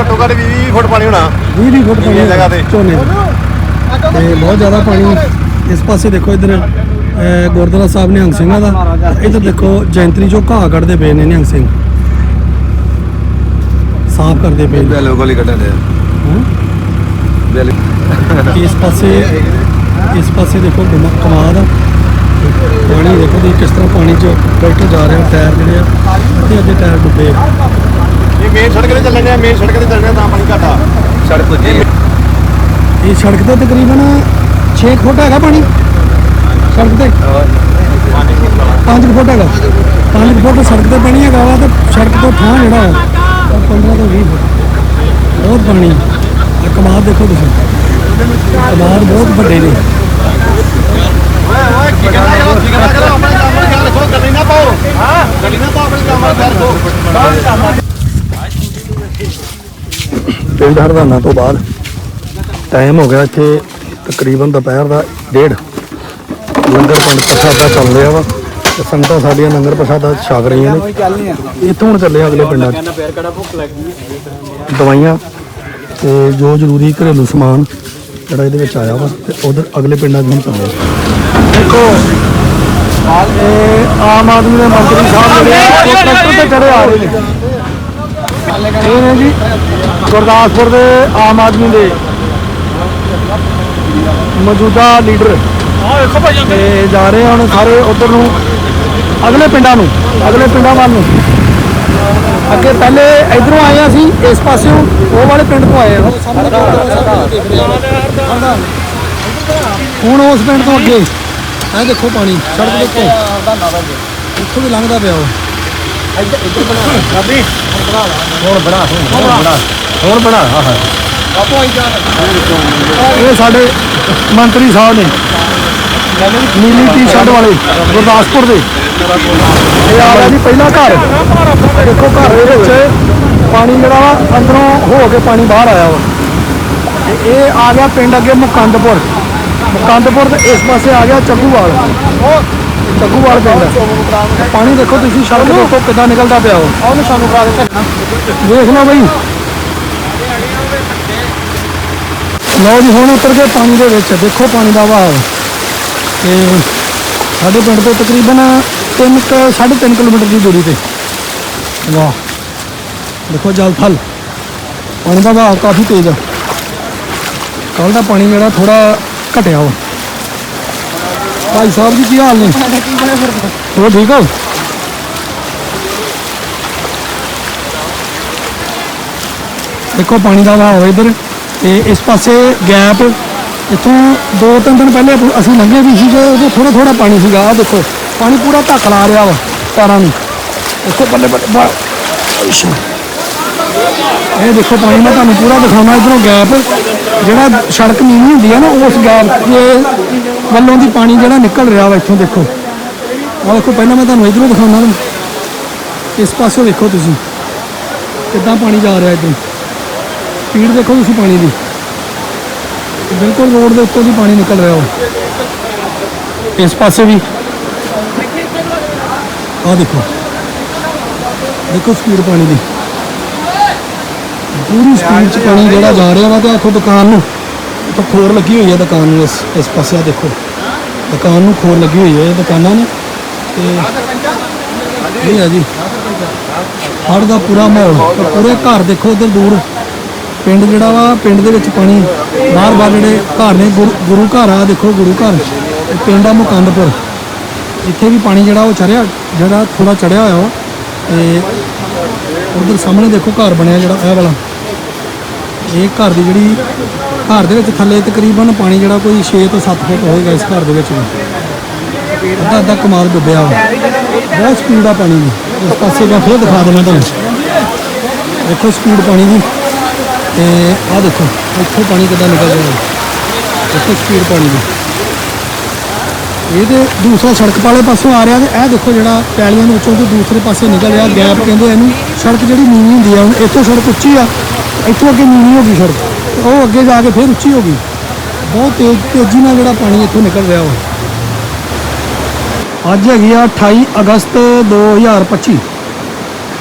ਘੱਟੋ ਘੱਟ 20 ਫੁੱਟ ਪਾਣੀ ਹੋਣਾ। 20 20 ਫੁੱਟ ਪਾਣੀ ਜਗ੍ਹਾ ਤੇ। ਝੋਨੇ ਦਾ। ਤੇ ਬਹੁਤ ਜ਼ਿਆਦਾ ਪਾਣੀ ਇਸ ਪਾਸੇ ਦੇਖੋ ਇਧਰ ਗੁਰਦੁਆਰਾ ਸਾਹਿਬ ਨਿਹੰਗ ਸਿੰਘਾਂ ਦਾ। ਇਧਰ ਦੇਖੋ ਜੈਂਤਰੀ ਚੋਂ ਘਾਹ ਕੱਢਦੇ ਪਏ ਨੇ ਨਿਹੰਗ ਸਿੰਘ। ਸਾਫ਼ ਕਰਦੇ ਪਏ ਨੇ। ਬੈਲ ਗੋਲੀ ਕੱਢਣ ਦੇ। ਇਸ ਪਾਸੇ ਇਸ ਪਾਸੇ ਦੇਖੋ ਕਮਾ- ਕਮਾਦ। ਆ ਪਾਣੀ ਦੇਖੋ ਤੁਸੀਂ ਕਿਸ ਤਰ੍ਹਾਂ ਪਾਣੀ 'ਚ ਟਰੈਕਟਰ ਜਾ ਰਿਹਾ ਟਾਇਰ ਜਿਹੜੇ ਆ। ਅੱਧੇ ਅੱਧੇ ਟਾਇਰ ਡੁੱਬੇ। ਆ ਇਹ ਮੇਨ ਸੜਕ ਤੇ ਚੱਲਣ ਡਿਆ ਮੇਨ ਸੜਕ ਤੇ ਚੱਲਣ ਤਾਂ ਪਾਣੀ ਘਟਾ। ਸੜਕ ਤੇ ਇਹ ਸੜਕ ਤੇ ਤਕਰੀਬਨ 6 ਫੁੱਟ ਹੈਗਾ ਪਾਣੀ। ਸੜਕ ਤੇ। 5 ਫੁੱਟ ਹੈਗਾ। 5 ਫੁੱਟ ਸੜਕ ਤੇ ਪਾਣੀ ਹੈਗਾ ਵਾ ਤੇ ਸੜਕ ਤੋਂ ਥਾਂ ਜਿਹੜਾ ਉਹ 15 ਤੋਂ 20 ਫੁੱਟ। ਬਹੁਤ ਪਾਣੀ। ਆ ਕਮਾਦ ਦੇਖੋ ਤੁਸੀਂ। ਕਮਾਦ ਬਹੁਤ ਵੱਡੇ ਨੇ। ਓਏ ਓਏ ਕੀ ਕਰਨਾ ਚਲੋ ਕੀ ਕਰਨਾ ਚਲੋ ਆਪਣੇ ਕੰਮ ਦਾ ਖਿਆਲ ਰੱਖੋ ਗੱਡੀ ਨਾ ਪਾਓ ਹਾਂ ਗੱਡੀ ਨਾ ਪਾਓ ਆਪਣੇ ਕੰਮ ਦਾ ਖਿਆਲ ਰੱਖੋ ਪਿੰਡ ਹਰਦਾਨਾ ਤੋਂ ਬਾਅਦ ਟਾਈਮ ਹੋ ਗਿਆ ਇੱਥੇ ਤਕਰੀਬਨ ਦੁਪਹਿਰ ਦਾ ਡੇਢ। ਲੰਗਰ ਪੰਡ ਪ੍ਰਸ਼ਾਦਾ ਚੱਲ ਰਿਹਾ ਵਾ ਤੇ ਸੰਗਤਾਂ ਸਾਡੀਆਂ ਲੰਗਰ ਪ੍ਰਸ਼ਾਦਾ ਛਕ ਰਹੀਆਂ ਨੇ। ਇੱਥੋਂ ਹੁਣ ਚੱਲੇ ਅਗਲੇ ਪਿੰਡਾਂ 'ਚ। ਦਵਾਈਆਂ ਤੇ ਜੋ ਜ਼ਰੂਰੀ ਘਰੇਲੂ ਸਮਾਨ ਜਿਹੜਾ ਇਹਦੇ ਵਿੱਚ ਆਇਆ ਵਾ ਤੇ ਉਧਰ ਅਗਲੇ ਪਿੰਡਾਂ 'ਚ ਹੁਣ ਚੱਲੇ ਆ। ਦੇਖੋ ਇਹ ਆਮ ਆਦਮੀ ਦੇ ਮੰਤਰੀ ਸਾਹਿਬ ਜਿਹੜੇ ਆ ਉਹ ਟਰੈਕਟਰ ਤੇ ਚੜੇ ਆ ਰਹੇ ਨੇ। ਇਹ ਨੇ ਜੀ ਗੁਰਦਾਸਪੁਰ ਦੇ ਆਮ ਆਦਮੀ ਦੇ ਮੌਜੂਦਾ ਲੀਡਰ। ਤੇ ਜਾ ਰਹੇ ਹੁਣ ਸਾਰੇ ਉਧਰ ਨੂੰ, ਅਗਲੇ ਪਿੰਡਾਂ ਨੂੰ, ਅਗਲੇ ਪਿੰਡਾਂ ਵੱਲ ਨੂੰ। ਅੱਗੇ ਪਹਿਲੇ ਇਧਰੋਂ ਆਏ ਹਾਂ ਅਸੀਂ, ਇਸ ਪਾਸਿਓਂ ਉਹ ਵਾਲੇ ਪਿੰਡ ਤੋਂ ਆਏ ਆ। ਹੁਣ ਉਸ ਪਿੰਡ ਤੋਂ ਅੱਗੇ। ਇਹ ਦੇਖੋ ਪਾਣੀ ਸੜਕ ਦੇ ਉੱਤੇ। ਇੱਥੋਂ ਵੀ ਲੰਘਦਾ ਪਿਆ ਉਹ। ਹੋਰ ਬਣਾ ਹਾਂ ਹਾਂ। ਇਹ ਸਾਡੇ ਮੰਤਰੀ ਸਾਹਿਬ ਨੇ। ਨੀਲੀ ਟੀ ਸ਼ਰਟ ਵਾਲੇ ਗੁਰਦਾਸਪੁਰ ਦੇ। ਇਹ ਆ ਗਿਆ ਜੀ ਪਹਿਲਾ ਘਰ। ਦੇਖੋ ਘਰ ਦੇ ਵਿੱਚ ਪਾਣੀ ਜਿਹੜਾ ਵਾ ਅੰਦਰੋਂ ਹੋ ਕੇ ਪਾਣੀ ਬਾਹਰ ਆਇਆ ਵਾ। ਤੇ ਇਹ ਆ ਗਿਆ ਪਿੰਡ ਅੱਗੇ ਮੁਕੰਦਪੁਰ। ਮੁਕੰਦਪੁਰ ਤੇ ਇਸ ਪਾਸੇ ਆ ਗਿਆ ਚੱਗੂਵਾਲ। ਇਹ ਚੱਗੂਵਾਲ ਪਿੰਡ। ਪਾਣੀ ਦੇਖੋ ਤੁਸੀਂ ਸੜਕ ਦੇ ਉੱਤੋਂ ਕਿੱਦਾਂ ਨਿਕਲਦਾ ਪਿਆ ਵਾ ਆਹ ਨਿਸ਼ਾਨੂ ਕਰਾ ਦਿੱਤਾ ਦੇਖ ਲਓ ਬਈ। ਲਓ ਜੀ ਹੁਣ ਉਤਰ ਗਏ ਪਾਣੀ ਦੇ ਵਿੱਚ। ਦੇਖੋ ਪਾਣੀ ਦਾ ਵਹਾਅ। ਤੇ ਸਾਡੇ ਪਿੰਡ ਤੋਂ ਤਕਰੀਬਨ 3 3.5 ਕਿਲੋਮੀਟਰ ਦੀ ਦੂਰੀ ਤੇ। ਵਾਹ। ਦੇਖੋ ਜਲ ਥਲ। ਪਾਣੀ ਦਾ ਵਹਾਅ ਕਾਫੀ ਤੇਜ਼ ਆ। ਕੱਲ ਦਾ ਪਾਣੀ ਜਿਹੜਾ ਥੋੜਾ ਘਟਿਆ ਵਾ। ਭਾਈ ਸਾਹਿਬ ਜੀ ਕੀ ਹਾਲ ਨੇ? ਹੋਰ ਠੀਕ ਹੋ? ਦੇਖੋ ਪਾਣੀ ਦਾ ਵਹਾਅ ਇਧਰ। ਤੇ ਇਸ ਪਾਸੇ ਗੈਪ ਇੱਥੋਂ ਦੋ ਤਿੰਨ ਦਿਨ ਪਹਿਲੇ ਅਸੀਂ ਲੰਘੇ ਵੀ ਸੀਗੇ ਉਹਦੇ ਥੋੜਾ ਥੋੜਾ ਪਾਣੀ ਸੀਗਾ। ਆ ਦੇਖੋ ਪਾਣੀ ਪੂਰਾ ਢੱਕ ਲਾ ਰਿਹਾ ਵਾ ਤਾਰਾਂ ਨੂੰ। ਦੇਖੋ ਬੱਲੇ ਬੱਲੇ। ਇਹ ਦੇਖੋ ਪਾਣੀ ਮੈਂ ਤੁਹਾਨੂੰ ਪੂਰਾ ਦਿਖਾਉਣਾ ਇਧਰੋਂ ਗੈਪ। ਜਿਹੜਾ ਸੜਕ ਨੀਵੀਂ ਹੁੰਦੀ ਹੈ ਨਾ, ਉਸ ਗੈਪ ਦੇ ਵੱਲੋਂ ਦੀ ਪਾਣੀ ਜਿਹੜਾ ਨਿਕਲ ਰਿਹਾ ਵਾ ਇੱਥੋਂ ਦੇਖੋ। ਆਹ ਦੇਖੋ, ਪਹਿਲਾਂ ਮੈਂ ਤੁਹਾਨੂੰ ਇਧਰੋਂ ਦਿਖਾਉਣਾ ਇਸ ਪਾਸੇ ਦੇਖੋ ਤੁਸੀਂ, ਕਿੱਦਾਂ ਪਾਣੀ ਜਾ ਰਿਹਾ ਇੱਧਰ। ਸਪੀਡ ਦੇਖੋ ਤੁਸੀਂ ਪਾਣੀ ਦੀ। ਬਿਲਕੁਲ ਰੋਡ ਦੇ ਉੱਤੋਂ ਦੀ ਪਾਣੀ ਨਿਕਲ ਰਿਹਾ ਉਹ ਇਸ ਪਾਸੇ ਵੀ। ਆਹ ਦੇਖੋ ਦੇਖੋ ਸਪੀਡ ਪਾਣੀ ਦੀ। ਪੂਰੀ ਸਪੀਡ 'ਚ ਪਾਣੀ ਜਿਹੜਾ ਜਾ ਰਿਹਾ ਵਾ ਤੇ ਆਖੋ ਦੁਕਾਨ ਨੂੰ ਇੱਥੋਂ ਖੋਰ ਲੱਗੀ ਹੋਈ ਹੈ ਦੁਕਾਨ ਨੂੰ ਇਸ ਇਸ ਪਾਸੇ ਆ ਦੇਖੋ। ਦੁਕਾਨ ਨੂੰ ਖੋਰ ਲੱਗੀ ਹੋਈ ਹੈ ਦੁਕਾਨਾਂ ਨੇ। ਤੇ ਇਹ ਹੈ ਜੀ। ਹੜ੍ਹ ਦਾ ਪੂਰਾ ਮਾਹੌਲ। ਤੇ ਪੂਰੇ ਘਰ ਦੇਖੋ ਉਧਰ ਦੂਰ। ਪਿੰਡ ਜਿਹੜਾ ਵਾ ਪਿੰਡ ਦੇ ਵਿੱਚ ਪਾਣੀ ਬਾਹਰ ਬਾਹਰ ਜਿਹੜੇ ਘਰ ਨੇ ਗੁਰੂ- ਘਰ ਆ ਦੇਖੋ ਗੁਰੂ ਘਰ। ਪਿੰਡ ਆ ਮੁਕੰਦਪੁਰ। ਇੱਥੇ ਵੀ ਪਾਣੀ ਜਿਹੜਾ ਉਹ ਚੜਿਆ ਜਿਹੜਾ ਥੋੜਾ ਚੜਿਆ ਹੋਇਆ ਵਾ। ਤੇ ਉਧਰ ਸਾਹਮਣੇ ਦੇਖੋ ਘਰ ਬਣਿਆ ਜਿਹੜਾ ਇਹ ਵਾਲਾ। ਇਹ ਘਰ ਦੀ ਜਿਹੜੀ ਘਰ ਦੇ ਵਿੱਚ ਥੱਲੇ ਤਕਰੀਬਨ ਪਾਣੀ ਜਿਹੜਾ ਕੋਈ 6 ਤੋਂ 7 ਫੁੱਟ ਹੋਏਗਾ ਇਸ ਘਰ ਦੇ ਵਿੱਚ ਵੀ। ਅੱਧਾ ਅੱਧਾ ਕਮਾਲ ਡੁੱਬਿਆ ਵਾ। ਬਹੁਤ ਸਪੀਡ ਆ ਪਾਣੀ ਦੀ। ਇਸ ਪਾਸੇ ਮੈਂ ਫੇਰ ਦਿਖਾ ਦੇਣਾ ਤੁਹਾਨੂੰ। ਦੇਖੋ ਸਪੀਡ ਪਾਣੀ ਦੀ। ਤੇ ਆਹ ਦੇਖੋ, ਇੱਥੋਂ ਪਾਣੀ ਕਿੱਦਾਂ ਨਿਕਲ ਰਿਹਾ। ਦੇਖੋ ਸਪੀਡ ਪਾਣੀ ਦੀ। ਇਹ ਤੇ ਦੂਸਰਾ ਸੜਕ ਵਾਲੇ ਪਾਸੋਂ ਆ ਰਿਹਾ ਤੇ ਇਹ ਦੇਖੋ ਜਿਹੜਾ ਪੈਲੀਆਂ ਦੇ ਵਿੱਚੋਂ ਤੋਂ ਦੂਸਰੇ ਪਾਸੇ ਨਿਕਲ ਰਿਹਾ। ਗੈਪ ਕਹਿੰਦੇ ਇਹਨੂੰ। ਸੜਕ ਜਿਹੜੀ ਨੀਵੀਂ ਹੁੰਦੀ ਆ, ਹੁਣ ਇੱਥੋਂ ਸੜਕ ਉੱਚੀ ਆ। ਇੱਥੋਂ ਅੱਗੇ ਨੀਵੀਂ ਹੋ ਗਈ ਸੜਕ ਉਹ ਅੱਗੇ ਜਾ ਕੇ ਫਿਰ ਉੱਚੀ ਹੋ ਗਈ। ਬਹੁਤ ਤੇਜ਼, ਤੇਜ਼ੀ ਨਾਲ ਜਿਹੜਾ ਪਾਣੀ ਇੱਥੋਂ ਨਿਕਲ ਰਿਹਾ ਵਾ। ਅੱਜ ਹੈਗੀ ਆ 28 ਅਗਸਤ 2025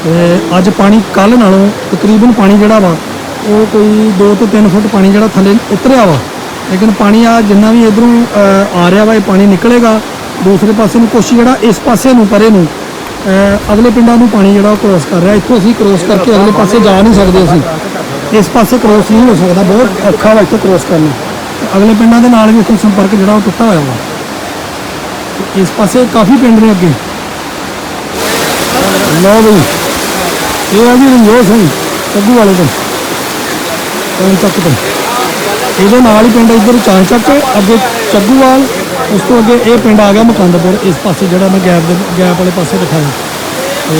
ਤੇ ਅੱਜ ਪਾਣੀ ਕੱਲ ਨਾਲੋਂ ਤਕਰੀਬਨ ਪਾਣੀ ਜਿਹੜਾ ਵਾ, ਉਹ ਕੋਈ 2 ਤੋਂ 3 ਫੁੱਟ ਪਾਣੀ ਜਿਹੜਾ ਥੱਲੇ ਉਤਰਿਆ ਵਾ। ਲੇਕਿਨ ਪਾਣੀ ਆ ਜਿੰਨਾ ਵੀ ਇਧਰੋਂ ਆ ਰਿਹਾ ਵਾ, ਇਹ ਪਾਣੀ ਨਿਕਲੇਗਾ। ਦੂਸਰੇ ਪਾਸੇ ਨੂੰ ਕੋਸ਼ਿਸ਼ ਜਿਹੜਾ ਇਸ ਪਾਸੇ ਨੂੰ, ਪਰੇ ਨੂੰ ਅਗਲੇ ਪਿੰਡਾਂ ਨੂੰ ਪਾਣੀ ਜਿਹੜਾ ਉਹ ਕ੍ਰੋਸ ਕਰ ਰਿਹਾ। ਇੱਥੋਂ ਅਸੀਂ ਕ੍ਰੋਸ ਕਰਕੇ ਅਗਲੇ ਪਾਸੇ ਜਾ ਨਹੀਂ ਸਕਦੇ ਅਸੀਂ। ਇਸ ਪਾਸੇ ਕ੍ਰੋਸ ਨਹੀਂ ਹੋ ਸਕਦਾ, ਬਹੁਤ ਔਖਾ ਵਾ ਇੱਥੋਂ ਕ੍ਰੋਸ ਕਰਨਾ ਤੇ ਅਗਲੇ ਪਿੰਡਾਂ ਦੇ ਨਾਲ ਵੀ ਇੱਥੋਂ ਸੰਪਰਕ ਜਿਹੜਾ ਉਹ ਟੁੱਟਾ ਹੋਇਆ ਵਾ। ਇਸ ਪਾਸੇ ਕਾਫੀ ਪਿੰਡ ਨੇ ਅੱਗੇ। ਲਓ ਬਈ, ਇਹ ਆ ਜੀ ਰਣਜੋਤ ਸਿੰਘ ਕੱਗੂ ਵਾਲੇ ਤੋਂ। ਚਾਂ ਚੱਕ ਤੋਂ। ਇਹਦੇ ਨਾਲ ਹੀ ਪਿੰਡ ਇੱਧਰ ਚਾਂ ਚੱਕ, ਅੱਗੇ ਚੱਗੂਵਾਲ, ਉਸ ਤੋਂ ਅੱਗੇ ਇਹ ਪਿੰਡ ਆ ਗਿਆ ਮਕੰਦਪੁਰ। ਇਸ ਪਾਸੇ ਜਿਹੜਾ ਮੈਂ ਗੈਪ ਦੇ ਗੈਪ ਵਾਲੇ ਪਾਸੇ ਦਿਖਾਇਆ। ਤੇ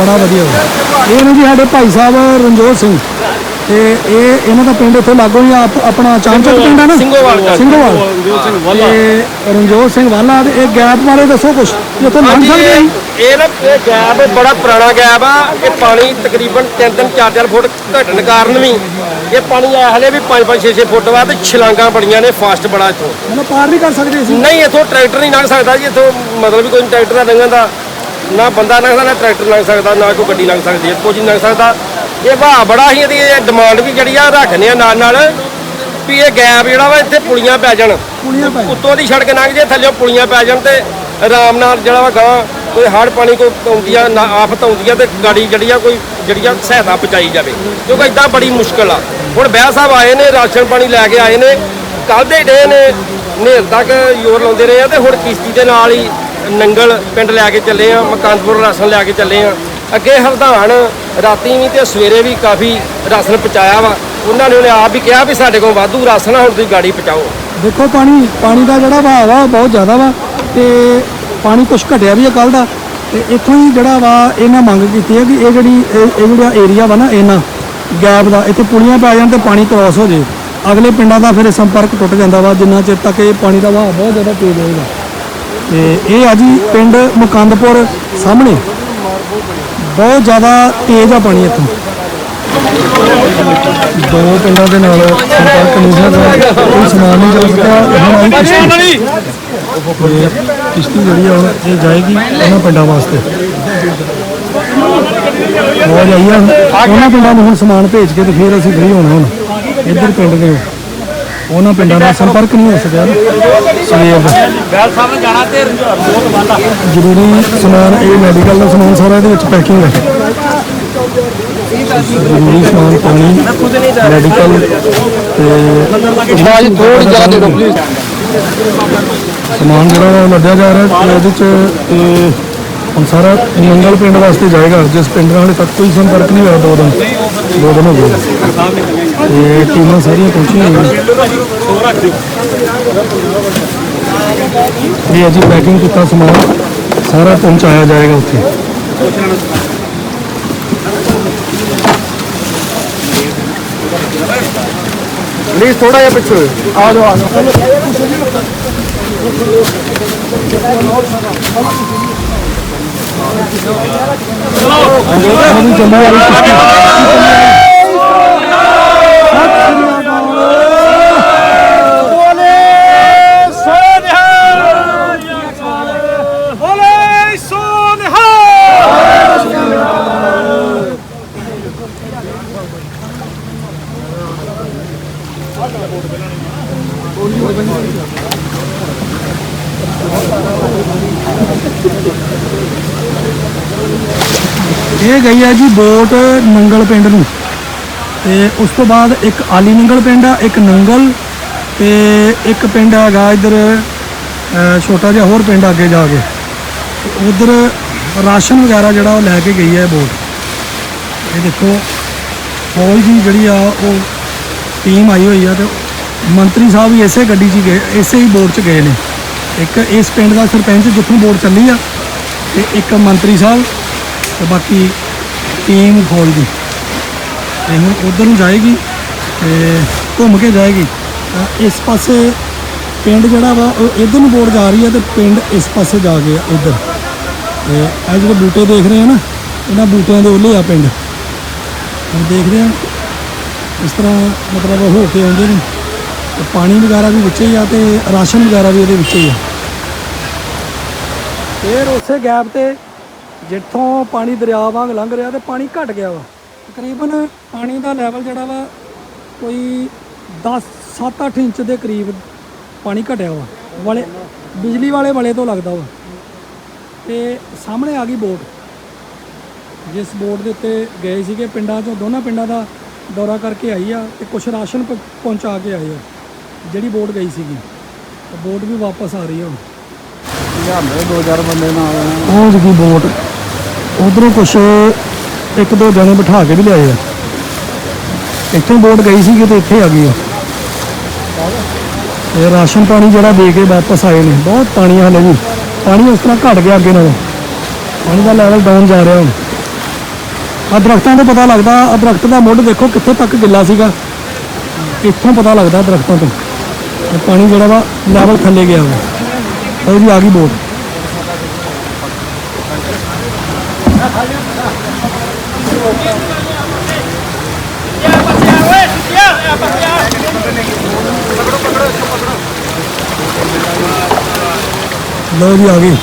ਬੜਾ ਵਧੀਆ ਹੋਇਆ ਇਹ ਨੇ ਜੀ ਸਾਡੇ ਭਾਈ ਸਾਹਿਬ ਰਣਜੋਤ ਸਿੰਘ। ਤੇ ਇਹ ਇਹਨਾਂ ਦਾ ਪਿੰਡ ਇੱਥੇ ਲਾਗੋ ਹੀ ਆ, ਆਪ- ਆਪਣਾ ਚਾਂਚਕ ਪਿੰਡ ਹੈ ਨਾ? ਸਿੰਘੋਵਾਲ ਦਾ। ਸਿੰਘੋਵਾਲ ਤੇ ਰਣਜੋਤ ਸਿੰਘ ਵਾਲਾ ਤੇ ਇਹ ਗੈਪ ਬਾਰੇ ਦੱਸੋ ਕੁਝ ਜਿੱਥੇ ਲੰਘ ਸਕਦੇ ਅਸੀਂ? ਇਹ ਨਾ ਇਹ ਗੈਪ ਬੜਾ ਪੁਰਾਣਾ ਗੈਪ ਆ। ਇਹ ਪਾਣੀ ਤਕਰੀਬਨ 3-3 4-4 ਫੁੱਟ ਘਟਣ ਕਾਰਨ ਵੀ ਇਹ ਪਾਣੀ ਆ ਹਲੇ ਵੀ 5-5 6-6 ਫੁੱਟ ਵਾ ਤੇ ਛਲਾਂਗਾਂ ਬੜੀਆਂ ਨੇ ਫਾਸਟ ਬੜਾ ਇੱਥੋਂ। ਮਤਲਬ ਪਾਰ ਨਹੀਂ ਕਰ ਸਕਦੇ ਅਸੀਂ? ਨਹੀਂ ਇੱਥੋਂ ਟਰੈਕਟਰ ਨਹੀਂ ਲੰਘ ਸਕਦਾ ਜੀ ਇੱਥੋਂ ਮਤਲਬ ਵੀ ਕੋਈ ਟਰੈਕਟਰ ਦਾ ਲੰਘਣ ਦਾ ਨਾ ਬੰਦਾ ਲੰਘਦਾ ਨਾ ਟਰੈਕਟਰ ਲੰਘ ਸਕਦਾ ਨਾ ਕੋਈ ਗੱਡੀ ਲੰਘ ਸਕਦੀ ਹੈ ਕੁਝ ਨਹੀਂ ਲੰਘ ਸਕਦਾ। ਇਹ ਵਹਾਅ ਬੜਾ ਹੀ ਇਹਦੀ ਇਹ ਡਿਮਾਂਡ ਵੀ ਜਿਹੜੀ ਆ ਰੱਖਨੇ ਆ ਨਾਲ ਨਾਲ ਵੀ ਇਹ ਗੈਪ ਜਿਹੜਾ ਵਾ ਇੱਥੇ ਪੁਲੀਆਂ ਪੈ ਜਾਣ। ਪੁਲੀਆਂ ਪੈ ਜਾਣ। ਉੱਤੋਂ ਦੀ ਸੜਕ ਲੰਘ ਜੇ ਥੱਲੇ ਪੁਲੀਆਂ ਪੈ ਜਾਣ ਤੇ ਆਰਾਮ ਨਾਲ ਜਿਹੜਾ ਵਾ ਗਾਂ ਕੋਈ ਹੜ੍ਹ ਪਾਣੀ ਆ ਨਾ ਆਫਤ ਆਉਂਦੀ ਆ ਤੇ ਗਾੜੀ ਜਿਹੜੀ ਆ ਕੋਈ ਜਿਹੜੀ ਆ ਸਹਾਇਤਾ ਪਹੁੰਚਾਈ ਜਾਵੇ। ਕਿਉਂਕਿ ਇਦਾਂ ਬੜੀ ਮੁਸ਼ਕਲ ਆ। ਹੁਣ ਬਹਿ ਸਾਹਿਬ ਆਏ ਨੇ ਰਾਸ਼ਨ ਪਾਣੀ ਲੈ ਕੇ ਆਏ ਨੇ ਕੱਲ ਦੇ ਡੇ ਨੇ ਨੇਰ ਤੱਕ ਜ਼ੋਰ ਲਾਉਂਦੇ ਰਹੇ ਆ ਤੇ ਹੁਣ ਕਿਸ਼ਤੀ ਦੇ ਨਾਲ ਹੀ ਨੰਗਲ ਪਿੰਡ ਲੈ ਕੇ ਚੱਲੇ ਆ ਮਕਾਨਪੁਰ ਰਾਸ਼ਨ ਲੈ ਕੇ ਚੱਲੇ ਆ। ਅੱਗੇ ਹਰਦਾਨ ਰਾਤੀ ਵੀ ਤੇ ਸਵੇਰੇ ਵੀ ਕਾਫੀ ਰਾਸ਼ਨ ਪਹੁੰਚਾਇਆ ਵਾ। ਉਹਨਾਂ ਨੇ ਉਹਨੇ ਆਪ ਵੀ ਕਿਹਾ ਵੀ ਸਾਡੇ ਕੋਲ ਵਾਧੂ ਰਾਸ਼ਨ ਆ, ਹੁਣ ਤੁਸੀਂ ਗਾੜੀ ਪਹੁੰਚਾਓ। ਦੇਖੋ, ਪਾਣੀ ਪਾਣੀ ਦਾ ਜਿਹੜਾ ਵਹਾਅ ਵਾ, ਉਹ ਬਹੁਤ ਜ਼ਿਆਦਾ ਵਾ ਤੇ ਪਾਣੀ ਕੁਛ ਘਟਿਆ ਵੀ ਹੈ ਕੱਲ ਦਾ ਤੇ ਇੱਥੋਂ ਹੀ ਜਿਹੜਾ ਵਾ, ਇਹਨਾਂ ਮੰਗ ਕੀਤੀ ਹੈ ਕਿ ਇਹ ਜਿਹੜੀ, ਇਹ ਇਹ ਜਿਹੜਾ ਏਰੀਆ ਵਾ ਨਾ, ਇਹਨਾਂ ਗੈਪ ਦਾ, ਇੱਥੇ ਪੁਲੀਆਂ ਪੈ ਜਾਣ ਤੇ ਪਾਣੀ ਕ੍ਰਾਸ ਹੋ ਜੇ। ਅਗਲੇ ਪਿੰਡਾਂ ਦਾ ਫਿਰ ਇਹ ਸੰਪਰਕ ਟੁੱਟ ਜਾਂਦਾ ਵਾ, ਜਿੰਨਾ ਚਿਰ ਤੱਕ ਇਹ ਪਾਣੀ ਦਾ ਵਹਾਅ ਬਹੁਤ ਜ਼ਿਆਦਾ ਤੇਜ਼ ਹੋਏਗਾ। ਤੇ ਇਹ ਆ ਜੀ ਪਿੰਡ ਮੁਕੰਦਪੁਰ ਸਾਹਮਣੇ। ਬਹੁਤ ਜ਼ਿਆਦਾ ਤੇਜ਼ ਆ ਪਾਣੀ ਇੱਥੋਂ। ਦੋ ਪਿੰਡਾਂ ਦੇ ਨਾਲ ਸੰਪਰਕ ਨਹੀਂ ਹੈ ਕੋਈ ਸਮਾਨ ਨਹੀਂ ਚੱਲ ਸਕਿਆ। ਹੁਣ ਆਈ ਕਿਸ਼ਤੀ। ਤੇ ਕਿਸ਼ਤੀ ਜਿਹੜੀ ਆ ਹੁਣ ਇਹ ਜਾਏਗੀ ਉਹਨਾਂ ਪਿੰਡਾਂ ਵਾਸਤੇ। ਹੋ ਜਾਈਏ ਉਹਨਾਂ ਪਿੰਡਾਂ ਨੂੰ ਹੁਣ ਸਮਾਨ ਭੇਜ ਕੇ ਤੇ ਫਿਰ ਅਸੀਂ ਫਰੀ ਹੋਣਾ ਹੁਣ। ਇੱਧਰ ਪਿੰਡ ਦੇ ਉਹਨਾਂ ਪਿੰਡਾਂ ਦਾ ਸੰਪਰਕ ਨਹੀਂ ਹੋ ਸਕਿਆ। ਸਵੇਰ ਦਾ। ਗੱਲ ਸਾਹਿਬ ਨੇ ਜਾਣਾ ਤੇ ਬਹੁਤ ਬੰਦ ਜ਼ਰੂਰੀ ਸਮਾਨ ਇਹ ਮੈਡੀਕਲ ਦਾ ਸਮਾਨ ਸਾਰਾ ਇਹਦੇ ਵਿੱਚ ਪੈਕਿੰਗ ਹੈ। ਜ਼ਰੂਰੀ ਸਮਾਨ ਪਾਣੀ ਮੈਡੀਕਲ ਤੇ ਬਾਜੀ ਥੋੜੀ ਜਗ੍ਹਾ ਦੇ ਦਿਓ ਪਲੀਜ਼ ਸਮਾਨ ਜਿਹੜਾ ਲੱਦਿਆ ਜਾ ਰਿਹਾ ਉਹਦੇ ਚ ਹੁਣ ਸਾਰਾ ਮੰਗਲ ਪਿੰਡ ਵਾਸਤੇ ਜਾਏਗਾ। ਜਿਸ ਪਿੰਡ ਨਾਲ ਤੱਕ ਕੋਈ ਸੰਪਰਕ ਨਹੀਂ ਹੋਇਆ ਦੋ ਦਿਨ। ਦੋ ਦਿਨ ਹੋ ਗਏ। ਤੇ ਟੀਮਾਂ ਸਾਰੀਆਂ ਪਹੁੰਚੀਆਂ ਹੋਈਆਂ। ਇਹ ਅਜੀ ਪੈਕਿੰਗ ਕੀਤਾ ਸਮਾਨ, ਸਾਰਾ ਪਹੁੰਚਾਇਆ ਜਾਏਗਾ ਉੱਥੇ। ਪਲੀਜ਼ ਥੋੜਾ ਜਿਹਾ ਪਿੱਛੇ। ਆ ਜਾਓ ਆ ਜਾਓ। ਚਲੋ ਚੱਲੀ ਵਾਲੀ ਗਈ ਹੈ ਜੀ ਬੋਟ ਨੰਗਲ ਪਿੰਡ ਨੂੰ। ਤੇ ਉਸ ਤੋਂ ਬਾਅਦ ਇੱਕ ਆਲੀ ਨੰਗਲ ਪਿੰਡ ਆ, ਇੱਕ ਨੰਗਲ ਤੇ ਇੱਕ ਪਿੰਡ ਹੈਗਾ ਇੱਧਰ ਛੋਟਾ ਜਿਹਾ ਹੋਰ ਪਿੰਡ ਅੱਗੇ ਜਾ ਕੇ। ਉਧਰ ਰਾਸ਼ਨ ਵਗੈਰਾ ਜਿਹੜਾ ਉਹ ਲੈ ਕੇ ਗਈ ਹੈ ਬੋਟ। ਇਹ ਦੇਖੋ, ਫੌਜ ਦੀ ਜਿਹੜੀ ਆ, ਉਹ ਟੀਮ ਆਈ ਹੋਈ ਆ ਤੇ ਮੰਤਰੀ ਸਾਹਿਬ ਵੀ ਇਸੇ ਗੱਡੀ 'ਚ ਹੀ ਗਏ, ਇਸੇ ਹੀ ਬੋਰਡ 'ਚ ਗਏ ਨੇ। ਇੱਕ ਇਸ ਪਿੰਡ ਦਾ ਸਰਪੰਚ ਜਿੱਥੋਂ ਬੋਰਡ ਚੱਲੀ ਆ ਤੇ ਇੱਕ ਮੰਤਰੀ ਸਾਹਿਬ ਤੇ ਬਾਕੀ ਟੀਮ ਫੌਜ ਦੀ ਤੇ ਹੁਣ ਉਧਰ ਨੂੰ ਜਾਏਗੀ ਤੇ ਘੁੰਮ ਕੇ ਜਾਏਗੀ। ਇਸ ਪਾਸੇ ਪਿੰਡ ਜਿਹੜਾ ਵਾ, ਉਹ ਇਧਰ ਨੂੰ ਬੋਰਡ ਜਾ ਰਹੀ ਹੈ ਤੇ ਪਿੰਡ ਇਸ ਪਾਸੇ ਜਾ ਗਿਆ ਇਧਰ। ਤੇ ਇਹ ਜਿਹੜੇ ਬੂਟੇ ਦੇਖ ਰਹੇ ਆ ਨਾ, ਇਹਨਾਂ ਬੂਟਿਆਂ ਦੇ ਉੱਲੇ ਆ ਪਿੰਡ। ਹੁਣ ਦੇਖ ਰਹੇ ਆ, ਇਸ ਤਰ੍ਹਾਂ ਮਤਲਬ ਹੋ ਕੇ ਆਉਂਦੇ ਨੇ। ਪਾਣੀ ਵਗੈਰਾ ਵੀ ਵਿੱਚੇ ਹੀ ਆ ਤੇ ਰਾਸ਼ਨ ਵਗੈਰਾ ਵੀ ਇਹਦੇ ਵਿੱਚੇ ਹੀ ਆ। ਫੇਰ ਉਸੇ ਗੈਪ ਤੇ ਜਿੱਥੋਂ ਪਾਣੀ ਦਰਿਆ ਵਾਂਗ ਲੰਘ ਰਿਹਾ ਤੇ ਪਾਣੀ ਘਟ ਗਿਆ ਵਾ। ਤਕਰੀਬਨ ਪਾਣੀ ਦਾ ਲੈਵਲ ਜਿਹੜਾ ਵਾ ਕੋਈ 10 7-8 ਇੰਚ ਦੇ ਕਰੀਬ ਪਾਣੀ ਘਟਿਆ ਵਾ। ਵਾਲੇ, ਬਿਜਲੀ ਵਾਲੇ ਵਾਲੇ ਤੋਂ ਲੱਗਦਾ ਵਾ। ਤੇ ਸਾਹਮਣੇ ਆ ਗਈ ਬੋਟ। ਜਿਸ ਬੋਟ ਦੇ ਉੱਤੇ ਗਏ ਸੀਗੇ ਪਿੰਡਾਂ ਚੋਂ, ਦੋਨਾਂ ਪਿੰਡਾਂ ਦਾ ਦੌਰਾ ਕਰਕੇ ਆਈ ਆ ਤੇ ਕੁਝ ਰਾਸ਼ਨ ਪ- ਪਹੁੰਚਾ ਕੇ ਆਈ ਆ। ਜਿਹੜੀ ਬੋਟ ਗਈ ਸੀਗੀ ਬੋਟ ਵੀ ਵਾਪਸ ਆ ਰਹੀ ਆ ਹੁਣ। ਦੋ ਚਾਰ ਬੰਦੇ ਨਾਲ। ਪਹੁੰਚ ਗਈ ਬੋਟ। ਉਧਰੋਂ ਕੁਛ ਇੱਕ ਦੋ ਜਣੇ ਬਿਠਾ ਕੇ ਵੀ ਲਿਆਏ ਆ। ਇੱਥੋਂ ਬੋਟ ਗਈ ਸੀ ਤੇ ਇੱਥੇ ਆ ਗਈ ਆ। ਇਹ ਰਾਸ਼ਨ ਪਾਣੀ ਜਿਹੜਾ ਦੇ ਕੇ ਵਾਪਸ ਆਏ ਨੇ। ਬਹੁਤ ਪਾਣੀ ਆ ਹਲੇ ਵੀ। ਪਾਣੀ ਉਸ ਤਰ੍ਹਾਂ ਘਟ ਗਿਆ ਅੱਗੇ ਨਾਲੋਂ। ਪਾਣੀ ਦਾ ਲੈਵਲ ਡਾਊਨ ਜਾ ਰਿਹਾ ਹੁਣ। ਆ ਦਰਖਤਾਂ ਤੋਂ ਪਤਾ ਲੱਗਦਾ ਆ ਦਰਖਤ ਦਾ ਮੁੱਢ ਦੇਖੋ ਕਿੱਥੋਂ ਤੱਕ ਗਿੱਲਾ ਸੀਗਾ। ਇੱਥੋਂ ਪਤਾ ਲੱਗਦਾ ਦਰਖਤਾਂ ਤੋਂ। ਪਾਣੀ ਜਿਹੜਾ ਵਾ ਲੈਵਲ ਥੱਲੇ ਗਿਆ ਵਾ। ਉਹ ਜੀ ਆ ਗਈ ਬੋਟ ਲੋ ਜੀ, ਆ ਗਈ।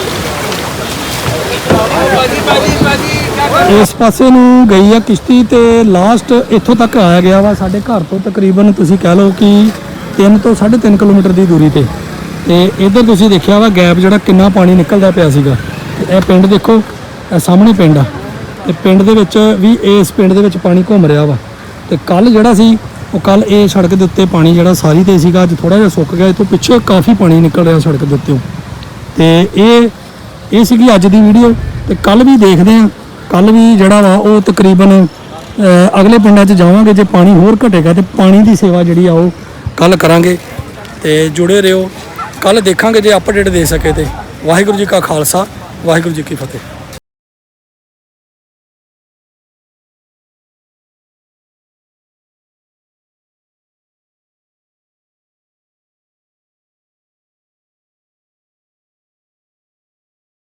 ਇਸ ਪਾਸੇ ਨੂੰ ਗਈ ਆ ਕਿਸ਼ਤੀ ਤੇ ਲਾਸਟ ਇੱਥੋਂ ਤੱਕ ਆਇਆ ਗਿਆ ਵਾ, ਸਾਡੇ ਘਰ ਤੋਂ ਤਕਰੀਬਨ ਤੁਸੀਂ ਕਹਿ ਲਓ ਕਿ 3 ਤੋਂ 3.5 ਕਿਲੋਮੀਟਰ ਦੀ ਦੂਰੀ ਤੇ। ਤੇ ਇੱਧਰ ਤੁਸੀਂ ਦੇਖਿਆ ਵਾ ਗੈਪ ਜਿਹੜਾ ਕਿੰਨਾ ਪਾਣੀ ਨਿਕਲਦਾ ਪਿਆ ਸੀਗਾ। ਤੇ ਇਹ ਪਿੰਡ ਦੇਖੋ, ਇਹ ਸਾਹਮਣੇ ਪਿੰਡ ਆ। ਤੇ ਪਿੰਡ ਦੇ ਵਿੱਚ ਵੀ ਇਸ ਪਿੰਡ ਦੇ ਵਿੱਚ ਪਾਣੀ ਘੁੰਮ ਰਿਹਾ ਵਾ। ਤੇ ਕੱਲ ਜਿਹੜਾ ਸੀ, ਉਹ ਕੱਲ ਇਹ ਸੜਕ ਦੇ ਉੱਤੇ ਪਾਣੀ ਜਿਹੜਾ ਸਾਰੀ ਤੇ ਸੀਗਾ, ਅੱਜ ਥੋੜਾ ਜਿਹਾ ਸੁੱਕ ਗਿਆ ਇਹ ਤੋਂ ਪਿੱਛੇ ਕਾਫੀ ਪਾਣੀ ਨਿਕਲ ਰਿਹਾ ਸੜਕ ਦੇ ਉੱਤੇ। ਤੇ ਇਹ ਇਹ ਸੀਗੀ ਅੱਜ ਦੀ ਵੀਡੀਓ। ਤੇ ਕੱਲ ਵੀ ਦੇਖਦੇ ਆ। ਕੱਲ ਵੀ ਜਿਹੜਾ ਵਾ, ਉਹ ਤਕਰੀਬਨ ਅਗਲੇ ਪਿੰਡਾਂ 'ਚ ਜਾਵਾਂਗੇ, ਜੇ ਪਾਣੀ ਹੋਰ ਘਟੇਗਾ ਤੇ ਪਾਣੀ ਦੀ ਸੇਵਾ ਜਿਹੜੀ ਆ, ਉਹ ਕੱਲ ਕਰਾਂਗੇ। ਤੇ ਜੁੜੇ ਰਹੋ। ਕੱਲ ਦੇਖਾਂਗੇ ਜੇ ਅਪਡੇਟ ਦੇ ਸਕੇ ਤੇ। ਵਾਹਿਗੁਰੂ ਜੀ ਕਾ ਖਾਲਸਾ, ਵਾਹਿਗੁਰੂ ਜੀ ਕੀ ਫਤਿਹ।